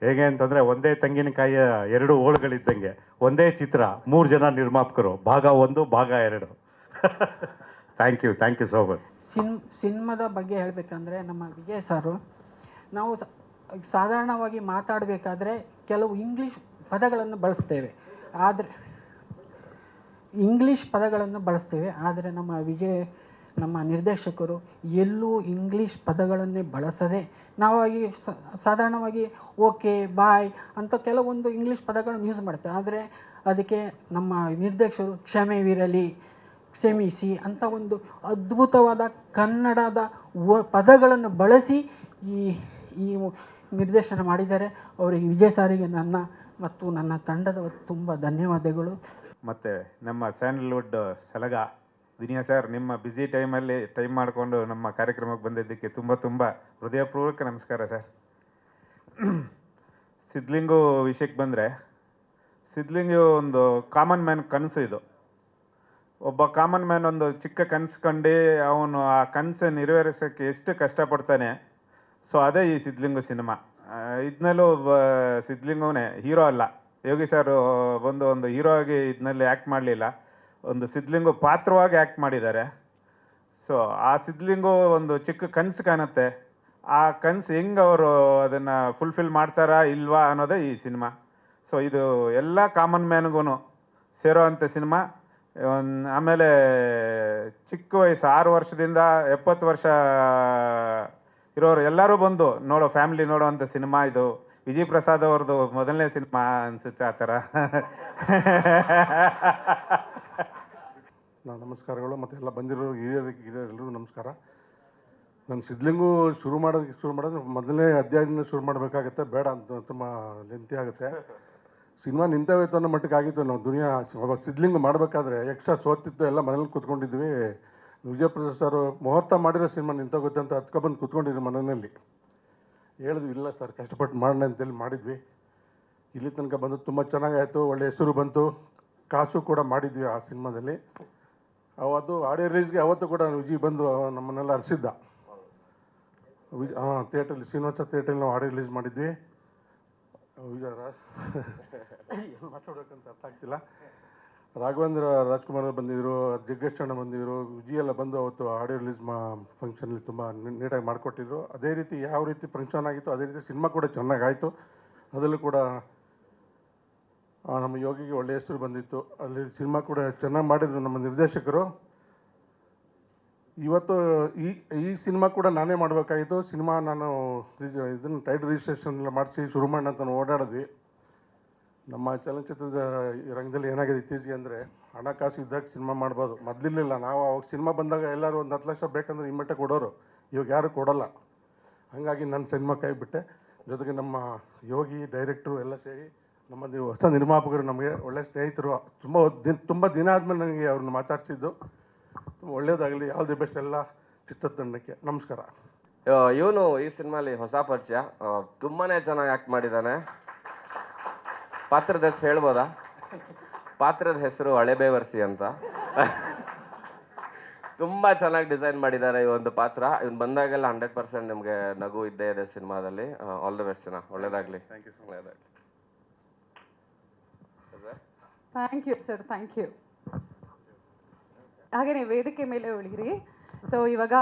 ಹೇಗೆ ಅಂತಂದರೆ ಒಂದೇ ತೆಂಗಿನಕಾಯಿಯ ಎರಡು ಓಳುಗಳಿದ್ದಂಗೆ ಒಂದೇ ಚಿತ್ರ ಮೂರು ಜನ ನಿರ್ಮಾಪಕರು, ಭಾಗ ಒಂದು, ಭಾಗ ಎರಡು. Thank you thank you so much ಸಿನ್, ಸಿನಿಮಾದ ಬಗ್ಗೆ ಹೇಳಬೇಕಂದ್ರೆ ನಮ್ಮ ವಿಜಯ್ ಸಾರು, ನಾವು ಸಾಧಾರಣವಾಗಿ ಮಾತಾಡಬೇಕಾದ್ರೆ ಕೆಲವು ಇಂಗ್ಲೀಷ್ ಪದಗಳನ್ನು ಬಳಸ್ತೇವೆ. ಆದರೆ, ಇಂಗ್ಲೀಷ್ ಪದಗಳನ್ನು ಬಳಸ್ತೇವೆ. ಆದರೆ ನಮ್ಮ ವಿಜಯ್ ನಮ್ಮ ನಿರ್ದೇಶಕರು ಎಲ್ಲೂ ಇಂಗ್ಲೀಷ್ ಪದಗಳನ್ನೇ ಬಳಸದೆ ನಾವಾಗಿ ಸಾಧಾರಣವಾಗಿ ಓಕೆ, ಬಾಯ್ ಅಂತ ಕೆಲವೊಂದು ಇಂಗ್ಲೀಷ್ ಪದಗಳನ್ನು ಯೂಸ್ ಮಾಡ್ತೇವೆ ಆದರೆ ಅದಕ್ಕೆ ನಮ್ಮ ನಿರ್ದೇಶಕರು ಕ್ಷಮೆವಿರಲಿ ಕ್ಷಮಿಸಿ ಅಂತ ಒಂದು ಅದ್ಭುತವಾದ ಕನ್ನಡದ ವ- ಪದಗಳನ್ನು ಬಳಸಿ ಈ ಈ ನಿರ್ದೇಶನ ಮಾಡಿದ್ದಾರೆ. ಅವರಿಗೆ ವಿಜಯ್ ಸಾರಿಗೆ ನನ್ನ ಮತ್ತು ನನ್ನ ತಂಡದ ತುಂಬ ಧನ್ಯವಾದಗಳು. ಮತ್ತು ನಮ್ಮ ಸ್ಯಾಂಡಲ್ವುಡ್ ಸಲಗ ದಿನಿಯಾ ಸರ್, ನಿಮ್ಮ ಬ್ಯುಸಿ ಟೈಮಲ್ಲಿ ಟೈಮ್ ಮಾಡಿಕೊಂಡು ನಮ್ಮ ಕಾರ್ಯಕ್ರಮಕ್ಕೆ ಬಂದಿದ್ದಕ್ಕೆ ತುಂಬ ತುಂಬ ಹೃದಯಪೂರ್ವಕ ನಮಸ್ಕಾರ ಸರ್. ಸಿದ್ಲಿಂಗು ವಿಷಯಕ್ಕೆ ಬಂದರೆ ಸಿದ್ಲಿಂಗು ಒಂದು ಕಾಮನ್ ಮ್ಯಾನ್ ಕನಸು ಇದು. ಒಬ್ಬ ಕಾಮನ್ ಮ್ಯಾನ್ ಒಂದು ಚಿಕ್ಕ ಕನಸು ಕಂಡು ಅವನು ಆ ಕನಸು ನೆರವೇರಿಸೋಕ್ಕೆ ಎಷ್ಟು ಕಷ್ಟಪಡ್ತಾನೆ, ಸೊ ಅದೇ ಈ ಸಿದ್ಲಿಂಗು ಸಿನಿಮಾ. ಇದನ್ನಲ್ಲೂ ಒಬ್ಬ ಸಿದ್ಲಿಂಗುನೇ ಹೀರೋ ಅಲ್ಲ. ಯೋಗಿ ಸರ್ ಬಂದು ಒಂದು ಹೀರೋ ಆಗಿ ಇದನ್ನಲ್ಲಿ ಆ್ಯಕ್ಟ್ ಮಾಡಲಿಲ್ಲ. ಒಂದು ಸಿದ್ಲಿಂಗು ಪಾತ್ರವಾಗಿ ಆ್ಯಕ್ಟ್ ಮಾಡಿದ್ದಾರೆ. ಸೊ ಆ ಸಿದ್ಲಿಂಗು ಒಂದು ಚಿಕ್ಕ ಕನಸು ಕಾಣುತ್ತೆ. ಆ ಕನಸು ಹೆಂಗೆ ಅವರು ಅದನ್ನು ಫುಲ್ಫಿಲ್ ಮಾಡ್ತಾರಾ ಇಲ್ವಾ ಅನ್ನೋದೇ ಈ ಸಿನಿಮಾ. ಸೊ ಇದು ಎಲ್ಲ ಕಾಮನ್ ಮ್ಯಾನ್ಗೂ ಸೇರೋ ಅಂಥ ಸಿನಿಮಾ. ಆಮೇಲೆ ಚಿಕ್ಕ ವಯಸ್ಸು ಆರು ವರ್ಷದಿಂದ ಎಪ್ಪತ್ತು ವರ್ಷ ಇರೋರು ಎಲ್ಲರೂ ಬಂದು ನೋಡೋ ಫ್ಯಾಮಿಲಿ ನೋಡೋವಂಥ ಸಿನಿಮಾ ಇದು. ವಿಜಯ್ ಪ್ರಸಾದ್ ಅವ್ರದ್ದು ಮೊದಲನೇ ಸಿನಿಮಾ ಅನ್ಸುತ್ತೆ ಆ ಥರ. ನಮಸ್ಕಾರಗಳು. ಮತ್ತೆ ಎಲ್ಲ ಬಂದಿರೋ ಹಿರಿಯರಿಗೆ ಹಿರಿಯರೆಲ್ಲರಿಗೂ ನಮಸ್ಕಾರ. ನಾನು ಸಿದ್ಲಿಂಗು ಶುರು ಮಾಡೋದಕ್ಕೆ ಶುರು ಮಾಡೋದು ಮೊದಲನೇ ಅಧ್ಯಾಯದಿಂದ ಶುರು ಮಾಡಬೇಕಾಗತ್ತೆ. ಬೇಡ ಅಂತ ತುಂಬ ಲೆಂತಿ ಆಗುತ್ತೆ. ಸಿನಿಮಾ ನಿಂತೋಯ್ತು ಅನ್ನೋ ಮಟ್ಟಕ್ಕೆ ಆಗಿತ್ತು. ನಾವು ದುನಿಯಾ ಸಿದ್ಲಿಂಗ್ ಮಾಡಬೇಕಾದ್ರೆ ಎಕ್ಸ್ಟ್ರಾ ಸೋತಿತ್ತು ಎಲ್ಲ ಮನೇಲಿ ಕೂತ್ಕೊಂಡಿದ್ವಿ. ವಿಜಯಪ್ರಸಾದ್ ಸರ್, ಮುಹೂರ್ತ ಮಾಡಿರೋ ಸಿನಿಮಾ ನಿಂತೋಗುತ್ತೆ ಅಂತ ಹತ್ಕೊಬಂದು ಕುತ್ಕೊಂಡಿದ್ವಿ ಮನೆಯಲ್ಲಿ. ಹೇಳಿದ್ವಿ, ಇಲ್ಲ ಸರ್, ಕಷ್ಟಪಟ್ಟು ಮಾಡೋಣ ಅಂತೇಳಿ ಮಾಡಿದ್ವಿ. ಇಲ್ಲಿ ತನಕ ಬಂದು ತುಂಬ ಚೆನ್ನಾಗಾಯಿತು, ಒಳ್ಳೆ ಹೆಸರು ಬಂತು. ಕಾಸು ಕೂಡ ಮಾಡಿದ್ವಿ ಆ ಸಿನಿಮಾದಲ್ಲಿ. ಅವತ್ತು ಆಡಿಯೋ ರಿಲೀಸ್ಗೆ ಅವತ್ತು ಕೂಡ ವಿಜಯ್ ಬಂದು ನಮ್ಮನ್ನೆಲ್ಲ ಹರಿಸಿದ್ದ ವಿಜ್, ಹಾಂ, ಥಿಯೇಟ್ರಲ್ಲಿ, ಶ್ರೀನಿವಾಸ ಥಿಯೇಟ್ರಲ್ಲಿ ನಾವು ಆಡಿಯೋ ರಿಲೀಸ್ ಮಾಡಿದ್ವಿ. ವಿಜಯ *laughs* ಏನು ಮಾತಾಡ್ಬೇಕಂತ ಅರ್ಥ ಆಗ್ತಿಲ್ಲ. ರಾಘವೇಂದ್ರ ರಾಜ್ಕುಮಾರ್ ಬಂದಿದ್ರು ಜಗ್ಗೇಶಣ್ಣ ಬಂದಿದ್ರು, ವಿಜಿ ಎಲ್ಲ ಬಂದು ಅವತ್ತು ಆಡಿಯೋ ರಿಲೀಸ್ ಮಾ ಫಂಕ್ಷನಲ್ಲಿ ತುಂಬ ನೀಟಾಗಿ ಮಾಡಿಕೊಟ್ಟಿದ್ರು. ಅದೇ ರೀತಿ ಯಾವ ರೀತಿ ಫಂಕ್ಷನ್ ಆಗಿತ್ತು ಅದೇ ರೀತಿ ಸಿನಿಮಾ ಕೂಡ ಚೆನ್ನಾಗಾಯಿತು. ಅದರಲ್ಲೂ ಕೂಡ ನಮ್ಮ ಯೋಗಿಗೆ ಒಳ್ಳೆಯ ಹೆಸರು ಬಂದಿತ್ತು. ಅಲ್ಲಿ ಸಿನಿಮಾ ಕೂಡ ಚೆನ್ನಾಗಿ ಮಾಡಿದ್ರು ನಮ್ಮ ನಿರ್ದೇಶಕರು. ಇವತ್ತು ಈ ಈ ಸಿನಿಮಾ ಕೂಡ ನಾನೇ ಮಾಡಬೇಕಾಗಿತ್ತು. ಸಿನಿಮಾ ನಾನು, ಇದನ್ನು ಟೈಟ್ ರಿಜಿಸ್ಟ್ರೇಷನ್ ಎಲ್ಲ ಮಾಡಿಸಿ ಶುರು ಮಾಡಿ ನಾವು ಓಡಾಡಿದ್ವಿ. ನಮ್ಮ ಚಲನಚಿತ್ರದ ರಂಗದಲ್ಲಿ ಏನಾಗಿದೆ ಇತ್ತೀಚೆಗೆ ಅಂದರೆ ಹಣಕಾಸು ಇದ್ದಾಗ ಸಿನಿಮಾ ಮಾಡ್ಬೋದು. ಮೊದಲಿಲ್ಲ ನಾವು ಅವಾಗ ಸಿನಿಮಾ ಬಂದಾಗ ಎಲ್ಲರೂ ಒಂದು ಹತ್ತು ಲಕ್ಷ ಬೇಕಂದ್ರೆ ಇಮ್ಮಟ್ಟೆ ಕೊಡೋರು. ಇವಾಗ ಯಾರು ಕೊಡೋಲ್ಲ. ಹಾಗಾಗಿ ನನ್ನ ಸಿನಿಮಾ ಕೈ ಬಿಟ್ಟೆ. ಜೊತೆಗೆ ನಮ್ಮ ಯೋಗಿ, ಡೈರೆಕ್ಟ್ರು ಎಲ್ಲ ಸೇರಿ ನಮ್ಮ ಹೊಸ ನಿರ್ಮಾಪಕರು ನಮಗೆ ಒಳ್ಳೆ ಸ್ನೇಹಿತರು. ತುಂಬ ದಿನ ತುಂಬ ದಿನ ಆದಮೇಲೆ ನನಗೆ ಅವ್ರನ್ನ ಮಾತಾಡ್ಸಿದ್ದು. ಒಳ್ಳೆಯದಾಗಲಿ ಯಾವುದೇ ಬೆಸ್ಟ್ ಎಲ್ಲ ಚಿತ್ರತಂಡಕ್ಕೆ ನಮಸ್ಕಾರ. ಇವನು ಈ ಸಿನಿಮಾಲಿ ಹೊಸ ಪರಿಚಯ. ತುಂಬಾ ಚೆನ್ನಾಗಿ ಆ್ಯಕ್ಟ್ ಮಾಡಿದ್ದಾನೆ. ಪಾತ್ರದ ಹೆಸರು ಹೇಳ್ಬೋದಾ? ಪಾತ್ರದ ಹೆಸರು ಹಳೆಬೇವರ್ಸಿ ಅಂತ. ತುಂಬ ಚೆನ್ನಾಗಿ ಡಿಸೈನ್ ಮಾಡಿದ್ದಾರೆ ಈ ಒಂದು ಪಾತ್ರ. ಇವ್ನು ಬಂದಾಗೆಲ್ಲ ಹಂಡ್ರೆಡ್ ಪರ್ಸೆಂಟ್ ನಿಮಗೆ ನಗು ಇದ್ದೇ ಇದೆ ಸಿನಿಮಾದಲ್ಲಿ. All the best thank you ಒಳ್ಳೇದಾಗ್ಲಿ. Thank you sir? Thank you ಹಾಗೇನೆ ವೇದಿಕೆ ಮೇಲೆ ಉಳಿರಿ ಸೊ ಇವಾಗ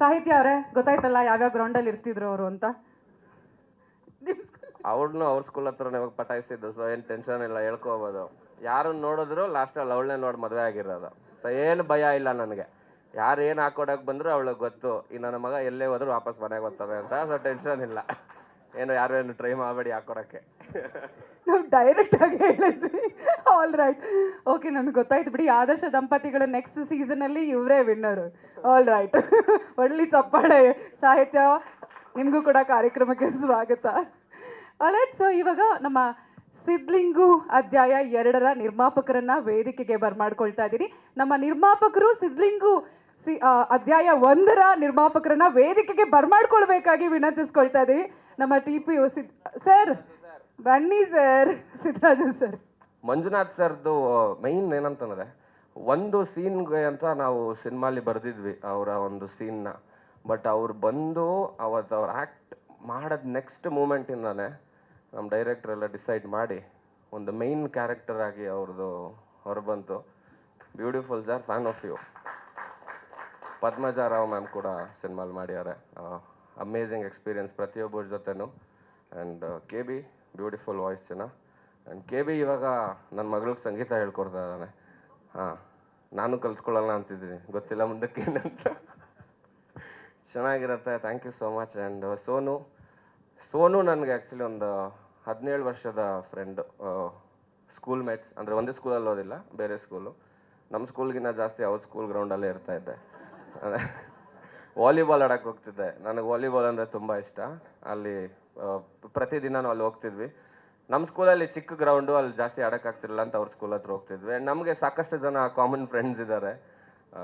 ಸಾಹಿತ್ಯ ಅವರೇ ಗೊತ್ತಾಯ್ತಲ್ಲ ಯಾವ್ಯಾವ ಗ್ರೌಂಡಲ್ಲಿ ಇರ್ತಿದ್ರು ಅವರು ಅಂತ. ಅವ್ರನ್ನು ಅವ್ರ ಸ್ಕೂಲ್ ಹತ್ರನೇ ಹೋಗಿ ಪಟಾಯಿಸ್ತಿದ್ದು ಸೊ ಏನು ಟೆನ್ಷನ್ ಇಲ್ಲ, ಹೇಳ್ಕೋಬೋದು. ಯಾರನ್ನ ನೋಡಿದ್ರು ಲಾಸ್ಟಲ್ಲಿ ಅವಳನ್ನೇ ನೋಡಿ ಮದುವೆ ಆಗಿರೋದು. ಸೊ ಏನು ಭಯ ಇಲ್ಲ ನನಗೆ. ಯಾರು ಏನು ಹಾಕೋಡಕ್ಕೆ ಬಂದರೂ ಅವಳಿಗೆ ಗೊತ್ತು. ಈ ನನ್ನ ಮಗ ಎಲ್ಲೇ ಹೋದ್ರು ವಾಪಸ್ ಮನೆಗೆ ಬರ್ತಾರೆ ಅಂತ ಸೊ ಟೆನ್ಷನ್ ಇಲ್ಲ. ಏನು ಯಾರು ಏನು ಟ್ರೈ ಮಾಡಬೇಡಿ ಹಾಕೊಡಕ್ಕೆ. ನಾವು ಡೈರೆಕ್ಟ್ ಆಗಿ ಹೇಳಿದ್ವಿ. ಆಲ್ ರೈಟ್ ಓಕೆ ನನಗೆ ಗೊತ್ತಾಯ್ತು ಬಿಡಿ. ಆದರ್ಶ ದಂಪತಿಗಳ ನೆಕ್ಸ್ಟ್ ಸೀಸನ್ ಅಲ್ಲಿ ಇವರೇ ವಿನ್ನರು ಆಲ್ ರೈಟ್ ಒಳ್ಳೆ ಚಪ್ಪಾಳೆ ಸಾಹಿತ್ಯ. ನಿಮಗೂ ಕೂಡ ಕಾರ್ಯಕ್ರಮಕ್ಕೆ ಸ್ವಾಗತ. ಆಲ್ರೈಟ್ ಸೊ ಇವಾಗ ನಮ್ಮ ಸಿದ್ಲಿಂಗು ಅಧ್ಯಾಯ ಎರಡರ ನಿರ್ಮಾಪಕರನ್ನ ವೇದಿಕೆಗೆ ಬರ್ಮಾಡ್ಕೊಳ್ತಾ ಇದ್ದೀನಿ ನಮ್ಮ ನಿರ್ಮಾಪಕರು ಸಿದ್ಲಿಂಗು ಸಿ ಅಧ್ಯಾಯ ಒಂದರ ನಿರ್ಮಾಪಕರನ್ನ ವೇದಿಕೆಗೆ ಬರ್ಮಾಡ್ಕೊಳ್ಬೇಕಾಗಿ ವಿನಂತಿಸ್ಕೊಳ್ತಾ ಇದ್ದೀವಿ ನಮ್ಮ ಟಿ ಪಿ ಸಿದ್, ಸರ್, ಬನ್ನಿ ಸರ್ ಸಿದ್ದರಾಜು ಸರ್. ಮಂಜುನಾಥ್ ಸರ್ದು ಮೈನ್ ಏನಂತಂದ್ರೆ, ಒಂದು ಸೀನ್ಗೆ ಅಂತ ನಾವು ಸಿನಿಮಾಲಿ ಬರೆದಿದ್ವಿ, ಅವರ ಒಂದು ಸೀನ್ನ. ಬಟ್ ಅವ್ರು ಬಂದು, ಅವತ್ತು ಅವ್ರು ಆ್ಯಕ್ಟ್ ಮಾಡೋದು ನೆಕ್ಸ್ಟ್ ಮೂಮೆಂಟಿಂದಾನೆ ನಮ್ಮ ಡೈರೆಕ್ಟರ್ ಎಲ್ಲ ಡಿಸೈಡ್ ಮಾಡಿ ಒಂದು ಮೈನ್ ಕ್ಯಾರೆಕ್ಟರ್ ಆಗಿ ಅವ್ರದ್ದು ಹೊರಬಂತು. Beautiful jar fan of you Padmaja Rao ma'am ಕೂಡ ಸಿನಿಮಾಲ್ ಮಾಡ್ಯಾರೆ ಅಮೇಝಿಂಗ್ ಎಕ್ಸ್ಪೀರಿಯನ್ಸ್ ಪ್ರತಿಯೊಬ್ಬರ ಜೊತೆನೂ. And K B beautiful voice ಚೆನ್ನ ಆ್ಯಂಡ್ ಕೆ ಬಿ ಇವಾಗ ನನ್ನ ಮಗಳಿಗೆ ಸಂಗೀತ ಹೇಳ್ಕೊಡ್ತಾ ಇದ್ದಾನೆ. ಹಾಂ, ನಾನು ಕಲ್ತ್ಕೊಳ್ಳಲ್ಲ ಅಂತಿದ್ದೀನಿ. ಗೊತ್ತಿಲ್ಲ ಮುಂದಕ್ಕೆ ಏನಂತ. ಚೆನ್ನಾಗಿರುತ್ತೆ thank you so much and Sonu Sonu ನನಗೆ ಆ್ಯಕ್ಚುಲಿ ಒಂದು ಹದಿನೇಳು ವರ್ಷದ ಫ್ರೆಂಡು ಸ್ಕೂಲ್ ಮೇಟ್ಸ್ ಅಂದರೆ ಒಂದೇ ಸ್ಕೂಲಲ್ಲಿ ಓದಿಲ್ಲ, ಬೇರೆ ಸ್ಕೂಲು ನಮ್ಮ ಸ್ಕೂಲ್ಗಿಂತ ಜಾಸ್ತಿ ಅವ್ರ ಸ್ಕೂಲ್ ಗ್ರೌಂಡಲ್ಲೇ ಇರ್ತಾ ಇದ್ದೆ. ವಾಲಿಬಾಲ್ ಆಡಕ್ಕೆ ಹೋಗ್ತಿದ್ದೆ. ನನಗೆ ವಾಲಿಬಾಲ್ ಅಂದರೆ ತುಂಬ ಇಷ್ಟ. ಅಲ್ಲಿ ಪ್ರತಿದಿನ ಅಲ್ಲಿ ಹೋಗ್ತಿದ್ವಿ. ನಮ್ಮ ಸ್ಕೂಲಲ್ಲಿ ಚಿಕ್ಕ ಗ್ರೌಂಡು ಅಲ್ಲಿ ಜಾಸ್ತಿ ಆಡೋಕ್ಕಾಗ್ತಿರಲಿಲ್ಲ ಅಂತ ಅವ್ರ ಸ್ಕೂಲ್ ಹತ್ರ ಹೋಗ್ತಿದ್ವಿ. ನಮಗೆ ಸಾಕಷ್ಟು ಜನ ಕಾಮನ್ ಫ್ರೆಂಡ್ಸ್ ಇದ್ದಾರೆ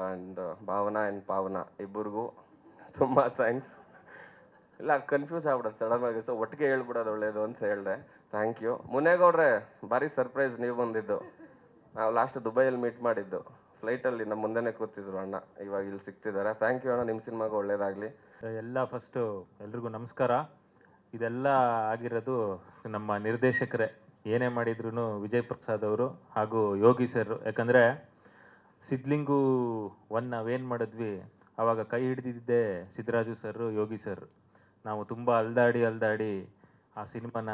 ಆ್ಯಂಡ್ ಭಾವನಾ ಆ್ಯಂಡ್ ಪಾವನಾ, ಇಬ್ಬರಿಗೂ ತುಂಬ ಥ್ಯಾಂಕ್ಸ್ ಇಲ್ಲ ಕನ್ಫ್ಯೂಸ್ ಆಗ್ಬಿಡೋದು ಸಡನ್ ಆಗಿ ಸೊ ಒಟ್ಟಿಗೆ ಹೇಳ್ಬಿಡೋದು ಒಳ್ಳೇದು ಅಂತ ಹೇಳಿದೆ. ಥ್ಯಾಂಕ್ ಯು ಮುನೇಗೌಡ್ರೆ, ಭಾರಿ ಸರ್ಪ್ರೈಸ್ ನೀವು ಬಂದಿದ್ದು. ನಾವು ಲಾಸ್ಟ್ ದುಬೈಯಲ್ಲಿ ಮೀಟ್ ಮಾಡಿದ್ದು. ಫ್ಲೈಟಲ್ಲಿ ನಮ್ಮ ಮುಂದೆನೇ ಕೂತಿದ್ರು ಅಣ್ಣ. ಇವಾಗ ಇಲ್ಲಿ ಸಿಗ್ತಿದ್ದಾರೆ ಥ್ಯಾಂಕ್ ಯು ಅಣ್ಣ ನಿಮ್ಮ ಸಿನಿಮಾಗೆ ಒಳ್ಳೇದಾಗಲಿ. ಎಲ್ಲ ಫಸ್ಟು ಎಲ್ರಿಗೂ ನಮಸ್ಕಾರ. ಇದೆಲ್ಲ ಆಗಿರೋದು ನಮ್ಮ ನಿರ್ದೇಶಕರೇ. ಏನೇ ಮಾಡಿದ್ರು ವಿಜಯ್ ಪ್ರಸಾದ್ ಅವರು ಹಾಗೂ ಯೋಗಿ ಸರ್ ಯಾಕಂದರೆ ಸಿದ್ಲಿಂಗು ಒನ್ ನಾವೇನು ಮಾಡಿದ್ವಿ ಆವಾಗ ಕೈ ಹಿಡಿದಿದ್ದೆ ಸಿದ್ದರಾಜು ಸರ್ ಯೋಗಿ ಸರ್ ನಾವು ತುಂಬ ಅಲ್ದಾಡಿ ಅಲ್ದಾಡಿ ಆ ಸಿನಿಮಾನ,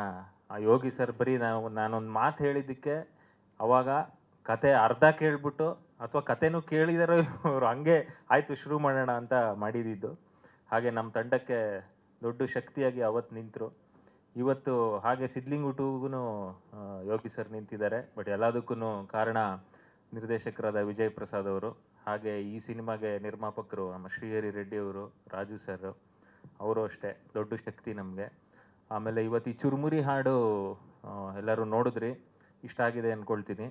ಆ ಯೋಗಿ ಸರ್ ಬರೀ ನಾವು, ನಾನೊಂದು ಮಾತು ಹೇಳಿದ್ದಕ್ಕೆ ಅವಾಗ ಕತೆ ಅರ್ಧ ಕೇಳ್ಬಿಟ್ಟು ಅಥವಾ ಕತೆನೂ ಕೇಳಿದಾರೋ ಅವರು ಹಂಗೆ ಆಯಿತು ಶುರು ಮಾಡೋಣ ಅಂತ ಮಾಡಿದ್ದು ಹಾಗೆ ನಮ್ಮ ತಂಡಕ್ಕೆ ದೊಡ್ಡ ಶಕ್ತಿಯಾಗಿ ಅವತ್ತು ನಿಂತರು. ಇವತ್ತು ಹಾಗೆ ಸಿದ್ಲಿಂಗು ಯೋಗಿ ಸರ್ ನಿಂತಿದ್ದಾರೆ. ಬಟ್ ಎಲ್ಲದಕ್ಕೂ ಕಾರಣ ನಿರ್ದೇಶಕರಾದ ವಿಜಯ್ ಪ್ರಸಾದ್ ಅವರು. ಹಾಗೆ ಈ ಸಿನಿಮಾಗೆ ನಿರ್ಮಾಪಕರು ನಮ್ಮ ಶ್ರೀಹರಿ ರೆಡ್ಡಿ ಅವರು, ರಾಜು ಸರ್. ಅವರು ಅಷ್ಟೇ ದೊಡ್ಡ ಶಕ್ತಿ ನಮಗೆ. ಆಮೇಲೆ ಇವತ್ತು ಈ ಚುರುಮುರಿ ಹಾಡು ಎಲ್ಲರೂ ನೋಡಿದ್ರಿ ಇಷ್ಟ ಆಗಿದೆ ಅಂದ್ಕೊಳ್ತೀನಿ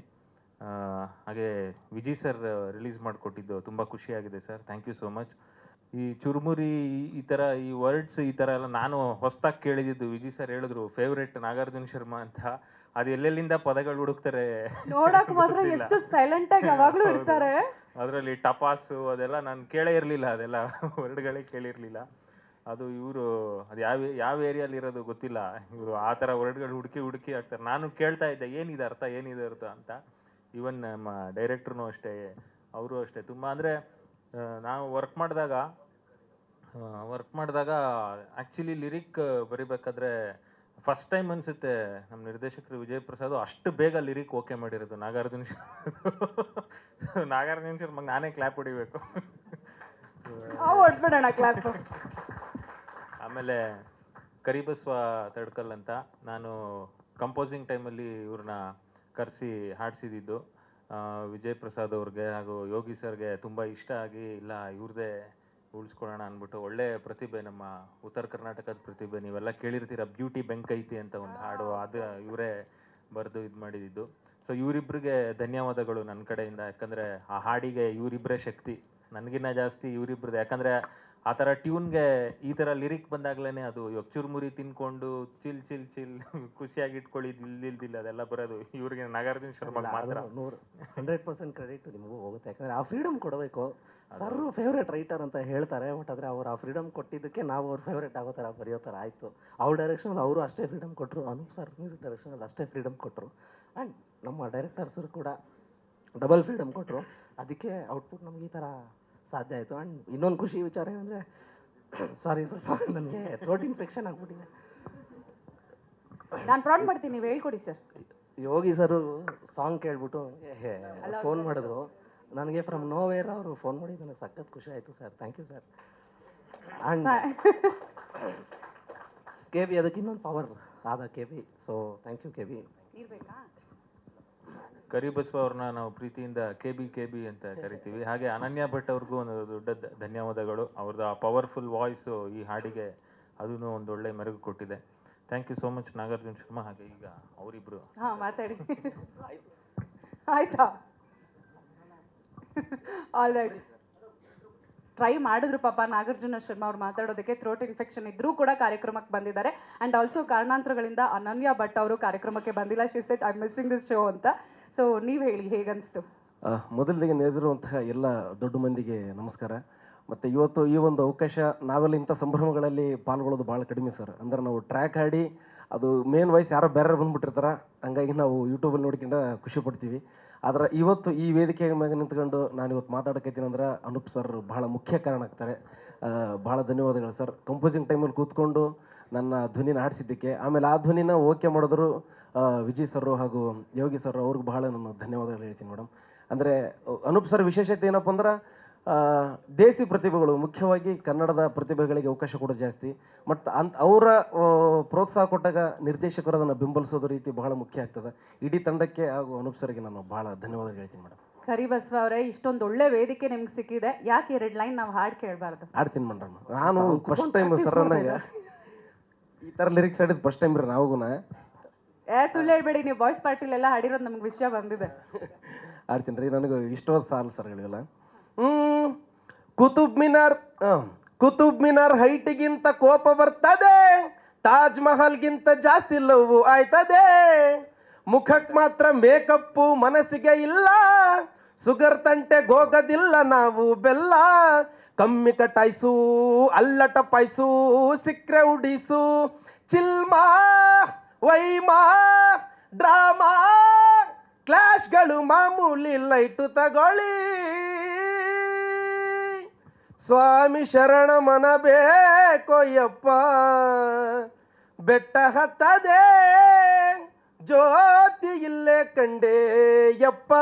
ಹಾಗೆ ವಿಜಿ ಸರ್ ರಿಲೀಸ್ ಮಾಡಿಕೊಟ್ಟಿದ್ದು ತುಂಬ ಖುಷಿಯಾಗಿದೆ sir thank you so much ಈ ಚುರುಮುರಿ ಈ- ಈ ಥರ ಈ ವರ್ಡ್ಸ್ ಈ ಥರ ಎಲ್ಲ ನಾನು ಹೊಸ್ದಾಗಿ ಕೇಳಿದ್ದು ವಿಜಿ ಸರ್ ಹೇಳಿದ್ರು ಫೇವ್ರೇಟ್ ನಾಗಾರ್ಜುನ ಶರ್ಮಾ ಅಂತ. ಅದು ಎಲ್ಲೆಲ್ಲಿಂದ ಪದಗಳು ಹುಡುಕ್ತಾರೆ? ನೋಡಕ್ ಮಾತ್ರ ಎಷ್ಟು ಸೈಲೆಂಟ್ ಆಗಿ ಯಾವಾಗ್ಲೂ ಇರ್ತಾರೆ. ಅದರಲ್ಲಿ ಟಪಾಸು ಅದೆಲ್ಲ ನಾನು ಕೇಳೇ ಇರಲಿಲ್ಲ ಅದೆಲ್ಲ *laughs* ವರ್ಡ್ಗಳೇ ಕೇಳಿರಲಿಲ್ಲ. ಅದು ಇವರು, ಅದು ಯಾವ ಯಾವ ಏರಿಯಲ್ಲಿ ಇರೋದು ಗೊತ್ತಿಲ್ಲ. ಇವರು ಆ ಥರ ವರ್ಡ್ಗಳು ಹುಡುಕಿ ಹುಡುಕಿ ಹಾಕ್ತಾರೆ. ನಾನು ಕೇಳ್ತಾ ಇದ್ದೆ, ಏನಿದೆ ಅರ್ಥ ಏನಿದೆ ಅರ್ಥ ಅಂತ. ಈವನ್ ನಮ್ಮ ಡೈರೆಕ್ಟ್ರು ಅಷ್ಟೇ, ಅವರು ಅಷ್ಟೇ. ತುಂಬ ಅಂದರೆ ನಾವು ವರ್ಕ್ ಮಾಡಿದಾಗ ವರ್ಕ್ ಮಾಡಿದಾಗ ಆ್ಯಕ್ಚುಲಿ ಲಿರಿಕ್ ಬರಿಬೇಕಾದ್ರೆ ಫಸ್ಟ್ ಟೈಮ್ ಅನ್ಸುತ್ತೆ. ನಮ್ಮ ನಿರ್ದೇಶಕರು ವಿಜಯ್ ಪ್ರಸಾದ್ ಅಷ್ಟು ಬೇಗ ಲಿರಿಕ್ ಓಕೆ ಮಾಡಿರೋದು. ನಾಗಾರ್ಜುನ ನಾಗಾರ್ಜುನ ಶರ್ಮಗೆ ನಾನೇ ಕ್ಲಾಪ್ ಹೊಡಿಬೇಕು. ಕ್ಲ್ಯಾಪ್ ಆಮೇಲೆ ಕರಿಬಸ್ವ ತಡ್ಕಲ್ ಅಂತ ನಾನು ಕಂಪೋಸಿಂಗ್ ಟೈಮಲ್ಲಿ ಇವ್ರನ್ನ ಕರೆಸಿ ಹಾಡಿಸಿದ್ದು ವಿಜಯ್ ಪ್ರಸಾದ್ ಅವ್ರಿಗೆ ಹಾಗೂ ಯೋಗಿ ಸರ್ಗೆ ತುಂಬ ಇಷ್ಟ ಆಗಿ, ಇಲ್ಲ, ಇವ್ರದೇ ಉಳಿಸ್ಕೊಳ್ಳೋಣ ಅಂದ್ಬಿಟ್ಟು ಒಳ್ಳೆ ಪ್ರತಿಭೆ ನಮ್ಮ ಉತ್ತರ ಕರ್ನಾಟಕದ ಪ್ರತಿಭೆ, ನೀವೆಲ್ಲ ಕೇಳಿರ್ತೀರ ಬ್ಯೂಟಿ ಬೆಂಕೈತಿ ಅಂತ ಒಂದು ಹಾಡು, ಅದು ಇವರೇ ಬರೆದು ಇದು ಮಾಡಿದ್ದು ಸೊ ಇವರಿಬ್ಬರಿಗೆ ಧನ್ಯವಾದಗಳು ನನ್ನ ಕಡೆಯಿಂದ, ಯಾಕಂದರೆ ಆ ಹಾಡಿಗೆ ಇವರಿಬ್ಬರೇ ಶಕ್ತಿ. ನನಗಿನ್ನ ಜಾಸ್ತಿ ಇವರಿಬ್ರದ್ದು ಯಾಕಂದರೆ ಆ ಥರ ಟ್ಯೂನ್ಗೆ ಈ ಥರ ಲಿರಿಕ್ ಬಂದಾಗ್ಲೇ ಅದು ಇವಾಗ ಚುರುಮುರಿ ತಿನ್ಕೊಂಡು ಚಿಲ್ ಚಿಲ್ ಚಿಲ್ *laughs* ಖುಷಿಯಾಗಿ ಇಟ್ಕೊಳ್ಳಿ ಇಲ್ದಿಲ್ದಿಲ್ಲ ಅದೆಲ್ಲ ಬರೋದು. ಇವ್ರಿಗೆ ನಾಗಾರ್ಜುನ ಶರ್ಮಾಗ್ ಮಾತ್ರ. ನೂರು ಹಂಡ್ರೆಡ್ ಪರ್ಸೆಂಟ್ ಕ್ರೆಡಿಟ್ ನಿಮಗೂ ಹೋಗುತ್ತೆ. ಯಾಕಂದರೆ ಆ ಫ್ರೀಡಮ್ ಕೊಡಬೇಕು. ಸರ್ ಫೇವ್ರೇಟ್ ರೈಟರ್ ಅಂತ ಹೇಳ್ತಾರೆ ಬಟ್ ಆದರೆ ಅವ್ರು ಆ ಫ್ರೀಡಮ್ ಕೊಟ್ಟಿದ್ದಕ್ಕೆ ನಾವು ಅವ್ರ ಫೇವ್ರೇಟ್ ಆಗೋ ಥರ ಬರೆಯೋ ಥರ ಆಯಿತು. ಅವ್ರ ಡೈರೆಕ್ಷನ್ ಅವರು ಅಷ್ಟೇ ಫ್ರೀಡಮ್ ಕೊಟ್ಟರು ಅನೂಪ್ ಸರ್ ಮ್ಯೂಸಿಕ್ ಡೈರೆಕ್ಷನಲ್ಲಿ ಅಷ್ಟೇ ಫ್ರೀಡಮ್ ಕೊಟ್ಟರು ಆ್ಯಂಡ್ ನಮ್ಮ ಡೈರೆಕ್ಟರ್ಸರು ಕೂಡ ಡಬಲ್ ಫ್ರೀಡಮ್ ಕೊಟ್ಟರು ಅದಕ್ಕೆ ಔಟ್ಪುಟ್ ನಮ್ಗೆ ಈ ಥರ ಸಾಧ್ಯ ಆಯಿತು. ಆ್ಯಂಡ್ ಇನ್ನೊಂದು ಖುಷಿ ವಿಚಾರ ಏನಂದರೆ ಸಾರಿ *coughs* ಸ್ವಲ್ಪ ನನಗೆ ಥ್ರೋಟ್ ಇನ್ಫೆಕ್ಷನ್ ಆಗ್ಬಿಟ್ಟಿದೆ. ನಾನು ಪ್ರಾಬ್ಲಮ್ ಮಾಡ್ತೀನಿ ನೀವು ಹೇಳ್ಕೊಡಿ ಸರ್ ಯೋಗಿ ಸರ್ ಸಾಂಗ್ ಕೇಳ್ಬಿಟ್ಟು ಫೋನ್ ಮಾಡಿದ್ರು. ನನಗೆ ಫ್ರಮ್ ನೋ ವೇರ್ ಅವರು ಫೋನ್ ಮಾಡಿ ನನಗೆ ಸಖತ್ ಖುಷಿ ಆಯಿತು sir thank you sir and K B ಅದಕ್ಕೆ ಇನ್ನೊಂದು ಪವರ್ ಆದ K B so thank you K B ಇರ್ಬೇಕಾ Karibasava ಅವ್ರನ್ನ ನಾವು ಪ್ರೀತಿಯಿಂದ ಕೆ ಬಿ ಕೆ ಬಿ ಅಂತ ಕರಿತೀವಿ. ಹಾಗೆ ಅನನ್ಯ ಭಟ್ ಅವ್ರಿಗೂ ಒಂದು ದೊಡ್ಡ ಧನ್ಯವಾದಗಳು. ಅವ್ರದ್ದು ಆ ಪವರ್ಫುಲ್ ವಾಯ್ಸು ಈ ಹಾಡಿಗೆ ಅದೂ ಒಂದು ಒಳ್ಳೆ ಮೆರುಗು ಕೊಟ್ಟಿದೆ. Thank you so much Nagarjuna Sharma. ಹಾಗೆ ಈಗ ಅವರಿಬ್ರು. ಹಾಂ, ಮಾತಾಡಿ. ಆಯ್ತಾ? ಆಲ್ ರೈಟ್ ಟ್ರೈ ಮಾಡಿದ್ರು ಪಾಪ ನಾಗಾರ್ಜುನ ಶರ್ಮಾ ಅವ್ರು ಮಾತಾಡೋದಕ್ಕೆ. ಥ್ರೋಟ್ ಇನ್ಫೆಕ್ಷನ್ ಇದ್ರೂ ಕೂಡ ಕಾರ್ಯಕ್ರಮಕ್ಕೆ ಬಂದಿದ್ದಾರೆ. ಆ್ಯಂಡ್ ಆಲ್ಸೋ ಕಾರಣಾಂತರಗಳಿಂದ ಅನನ್ಯ ಭಟ್ ಅವರು ಕಾರ್ಯಕ್ರಮಕ್ಕೆ ಬಂದಿಲ್ಲ. She said I missing this show ಅಂತ. ಸೊ ನೀವು ಹೇಳಿ, ಹೇಗನ್ಸ್ತು? ಮೊದಲಿಗೆ ನೆರೆದಿರುವಂತಹ ಎಲ್ಲ ದೊಡ್ಡ ಮಂದಿಗೆ ನಮಸ್ಕಾರ. ಮತ್ತು ಇವತ್ತು ಈ ಒಂದು ಅವಕಾಶ, ನಾವೆಲ್ಲ ಇಂಥ ಸಂಭ್ರಮಗಳಲ್ಲಿ ಪಾಲ್ಗೊಳ್ಳೋದು ಭಾಳ ಕಡಿಮೆ ಸರ್. ಅಂದ್ರೆ ನಾವು ಟ್ರ್ಯಾಕ್ ಆಡಿ, ಅದು ಮೇನ್ ವಾಯ್ಸ್ ಯಾರೋ ಬೇರೆ ಬಂದುಬಿಟ್ಟಿರ್ತಾರೆ, ಹಂಗಾಗಿ ನಾವು ಯೂಟ್ಯೂಬಲ್ಲಿ ನೋಡ್ಕೊಂಡ ಖುಷಿ ಪಡ್ತೀವಿ. ಆದ್ರೆ ಇವತ್ತು ಈ ವೇದಿಕೆ ಮ್ಯಾಗ ನಿಂತ್ಕೊಂಡು ನಾನು ಇವತ್ತು ಮಾತಾಡಕತ್ತೀನಿ ಅಂದ್ರೆ ಅನೂಪ್ ಸರ್ ಭಾಳ ಮುಖ್ಯ ಕಾರಣ ಆಗ್ತಾರೆ. ಭಾಳ ಧನ್ಯವಾದಗಳು ಸರ್. ಕಂಪೋಸಿಂಗ್ ಟೈಮಲ್ಲಿ ಕೂತ್ಕೊಂಡು ನನ್ನ ಧ್ವನಿನ ಆಡಿಸಿದ್ದಕ್ಕೆ ಆಮೇಲೆ ಆ ಧ್ವನಿನ ಓಕೆ ಮಾಡಿದ್ರು ವಿಜಯ್ ಸರ್ ಹಾಗೂ ಯೋಗಿ ಸರ್ ಅವ್ರಿಗೆ ಬಹಳ ನಾನು ಧನ್ಯವಾದಗಳು ಹೇಳ್ತೀನಿ ಮೇಡಮ್ ಅಂದರೆ, ಅನೂಪ್ ಸರ್ ವಿಶೇಷತೆ ಏನಪ್ಪ ಅಂದ್ರೆ ದೇಸಿ ಪ್ರತಿಭೆಗಳು, ಮುಖ್ಯವಾಗಿ ಕನ್ನಡದ ಪ್ರತಿಭೆಗಳಿಗೆ ಅವಕಾಶ ಕೂಡ ಜಾಸ್ತಿ. ಮತ್ತು ಅಂತ ಅವರ ಪ್ರೋತ್ಸಾಹ ಕೊಟ್ಟಾಗ ನಿರ್ದೇಶಕರು ಅದನ್ನು ಬೆಂಬಲಿಸೋದು ರೀತಿ ಬಹಳ ಮುಖ್ಯ ಆಗ್ತದೆ. ಇಡೀ ತಂಡಕ್ಕೆ ಹಾಗೂ ಅನೂಪ್ ಸರ್ಗೆ ನಾನು ಭಾಳ ಧನ್ಯವಾದಗಳು ಹೇಳ್ತೀನಿ ಮೇಡಮ್ ಕರಿಬಸವ ಅವರೇ ಇಷ್ಟೊಂದು ಒಳ್ಳೆ ವೇದಿಕೆ ನಿಮ್ಗೆ ಸಿಕ್ಕಿದೆ. ಯಾಕೆ ಎರಡು ಲೈನ್ ನಾವು ಹಾಡು ಕೇಳಬಾರ್ದು? ಆಡ್ತೀನಿ ಮೇಡಮ್ ನಾನು ಫಸ್ಟ್ ಟೈಮ್ ಸರ್ ಈ ಥರ ಲಿರಿಕ್ಸ್ ಆಡಿದ್ದು ಫಸ್ಟ್ ಟೈಮ್ ರೀ ನಾವುಗುನ. ಏ ಸುಳ್ಳು ಹೇಳ್ಬೇಡಿ ನೀವು ಬಾಯ್ಸ್ ಪಾರ್ಟಿಲೆಲ್ಲ ಹಾಡಿರೋದು ನಮ್ಗೆ ವಿಷಯ ಬಂದಿದೆ. ಆಡ್ತೀನಿ ರೀ ನನಗೆ ಇಷ್ಟವಾದ ಸಾಲು ಸರ್ಗಳಿಗೆಲ್ಲ ಹ್ಮ್ ಕುತುಬ್ ಮಿನಾರ್ ಕುತುಬ್ ಮಿನಾರ್ ಹೈಟ್ಗಿಂತ ಕೋಪ ಬರ್ತದೆ ತಾಜ್ ಮಹಲ್ಗಿಂತ ಜಾಸ್ತಿ ಲವ್ ಆಯ್ತದೆ. ಮುಖಕ್ ಮಾತ್ರ ಮೇಕಪ್ಪು ಮನಸ್ಸಿಗೆ ಇಲ್ಲ. ಸುಗರ್ ತಂಟೆ ಹೋಗೋದಿಲ್ಲ ನಾವು ಬೆಲ್ಲ. ಕಮ್ಮಿ ಕಟಾಯಿಸು, ಅಲ್ಲಟ ಪಾಯಿಸು, ಸಿಕ್ರೆ ಉಡಿಸು. ಚಿಲ್ಮಾ, ವೈಮಾ, ಡ್ರಾಮಾ, ಕ್ಲಾಶ್ಗಳು ಮಾಮೂಲಿ ಲೈಟು ತಗೊಳ್ಳಿ. ಸ್ವಾಮಿ ಶರಣ ಮನ ಬೇಕೋಯ್ಯಪ್ಪ ಬೆಟ್ಟ ಹತ್ತದೆ, ಜ್ಯೋತಿ ಇಲ್ಲೇ ಕಂಡೇ ಯಪ್ಪ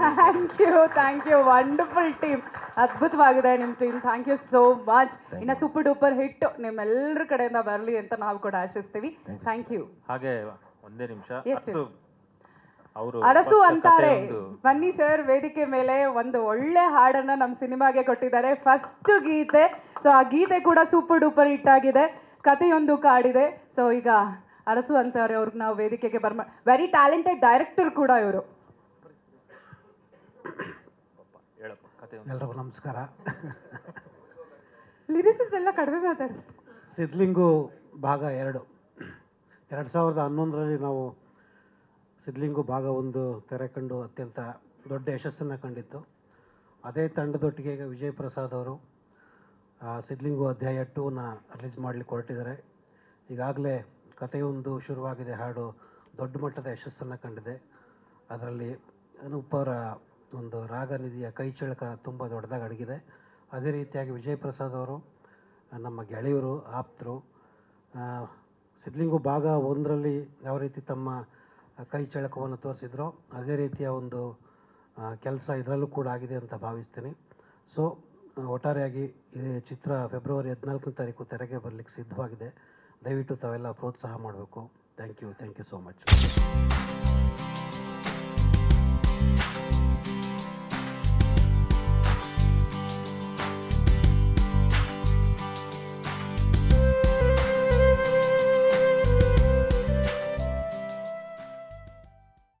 thank you thank you wonderful team ಅದ್ಭುತವಾಗಿದೆ ನಿಮ್ಮ team thank you so much ಇನ್ನು ಸೂಪರ್ ಡೂಪರ್ ಹಿಟ್ ನಿಮ್ಮೆಲ್ಲರ ಕಡೆಯಿಂದ ಬರಲಿ ಅಂತ ನಾವು ಕೂಡ ಆಶಿಸ್ತೀವಿ. ಥ್ಯಾಂಕ್ ಯು ಹಾಗೆ ಒಂದೇ ನಿಮಿಷ. ಅವರು ಅರಸು ಅಂತಾರೆ. ಬನ್ನಿ ಸರ್ ವೇದಿಕೆ ಮೇಲೆ ಒಂದು ಒಳ್ಳೆ ಹಾಡನ್ನ ನಮ್ಮ ಸಿನಿಮಾಗೆ ಕೊಟ್ಟಿದ್ದಾರೆ. ಫಸ್ಟ್ ಗೀತೆ. ಸೊ ಆ ಗೀತೆ ಕೂಡ ಸೂಪರ್ ಡೂಪರ್ ಹಿಟ್ ಆಗಿದೆ. ಕಥೆಯೊಂದು ಕಾಡಿದೆ. ಸೊ ಈಗ ಅರಸು ಅಂತಾರೆ ಅವ್ರಿಗೆ ನಾವು ವೇದಿಕೆಗೆ ಬರ್ಮ ವೆರಿ ಟ್ಯಾಲೆಂಟೆಡ್ ಡೈರೆಕ್ಟರ್ ಕೂಡ ಇವರು. ಎಲ್ರಿಗೂ ನಮಸ್ಕಾರ. ಲಿರಿಸಿಸ್ ಎಲ್ಲ ಕಡಿಮೆ ಮಾತಾಡಿ. ಸಿದ್ಲಿಂಗು ಭಾಗ ಎರಡು. ಎರಡು ಸಾವಿರದ ಹನ್ನೊಂದರಲ್ಲಿ ನಾವು ಸಿದ್ಲಿಂಗು ಭಾಗ ಒಂದು ತೆರೆ ಕಂಡು ಅತ್ಯಂತ ದೊಡ್ಡ ಯಶಸ್ಸನ್ನು ಕಂಡಿತ್ತು. ಅದೇ ತಂಡದೊಟ್ಟಿಗೆ ಈಗ ವಿಜಯ್ ಪ್ರಸಾದ್ ಅವರು ಸಿದ್ಲಿಂಗು ಅಧ್ಯಾಯ ಟೂನ ರಿಲೀಸ್ ಮಾಡಲಿಕ್ಕೆ ಹೊರಟಿದ್ದಾರೆ. ಈಗಾಗಲೇ ಕಥೆಯೊಂದು ಶುರುವಾಗಿದೆ ಹಾಡು ದೊಡ್ಡ ಮಟ್ಟದ ಯಶಸ್ಸನ್ನು ಕಂಡಿದೆ. ಅದರಲ್ಲಿ ಅನೂಪ್ ಅವರ ಒಂದು ರಾಗ ನಿಧಿಯ ಕೈಚಳಕ ತುಂಬ ದೊಡ್ಡದಾಗಿ ಅಡಗಿದೆ. ಅದೇ ರೀತಿಯಾಗಿ ವಿಜಯ್ ಪ್ರಸಾದ್ ಅವರು, ನಮ್ಮ ಗೆಳೆಯರು, ಆಪ್ತರು ಸಿದ್ಲಿಂಗು ಭಾಗ ಒಂದರಲ್ಲಿ ಯಾವ ರೀತಿ ತಮ್ಮ ಕೈ ಚಳಕವನ್ನು ತೋರಿಸಿದ್ರೋ ಅದೇ ರೀತಿಯ ಒಂದು ಕೆಲಸ ಇದರಲ್ಲೂ ಕೂಡ ಆಗಿದೆ ಅಂತ ಭಾವಿಸ್ತೀನಿ. ಸೊ ಒಟ್ಟಾರೆಯಾಗಿ ಈ ಚಿತ್ರ ಫೆಬ್ರವರಿ ಹದಿನಾಲ್ಕನೇ ತಾರೀಕು ತೆರೆಗೆ ಬರಲಿಕ್ಕೆ ಸಿದ್ಧವಾಗಿದೆ. ದಯವಿಟ್ಟು ತಾವೆಲ್ಲ ಪ್ರೋತ್ಸಾಹ ಮಾಡಬೇಕು. Thank you thank you so much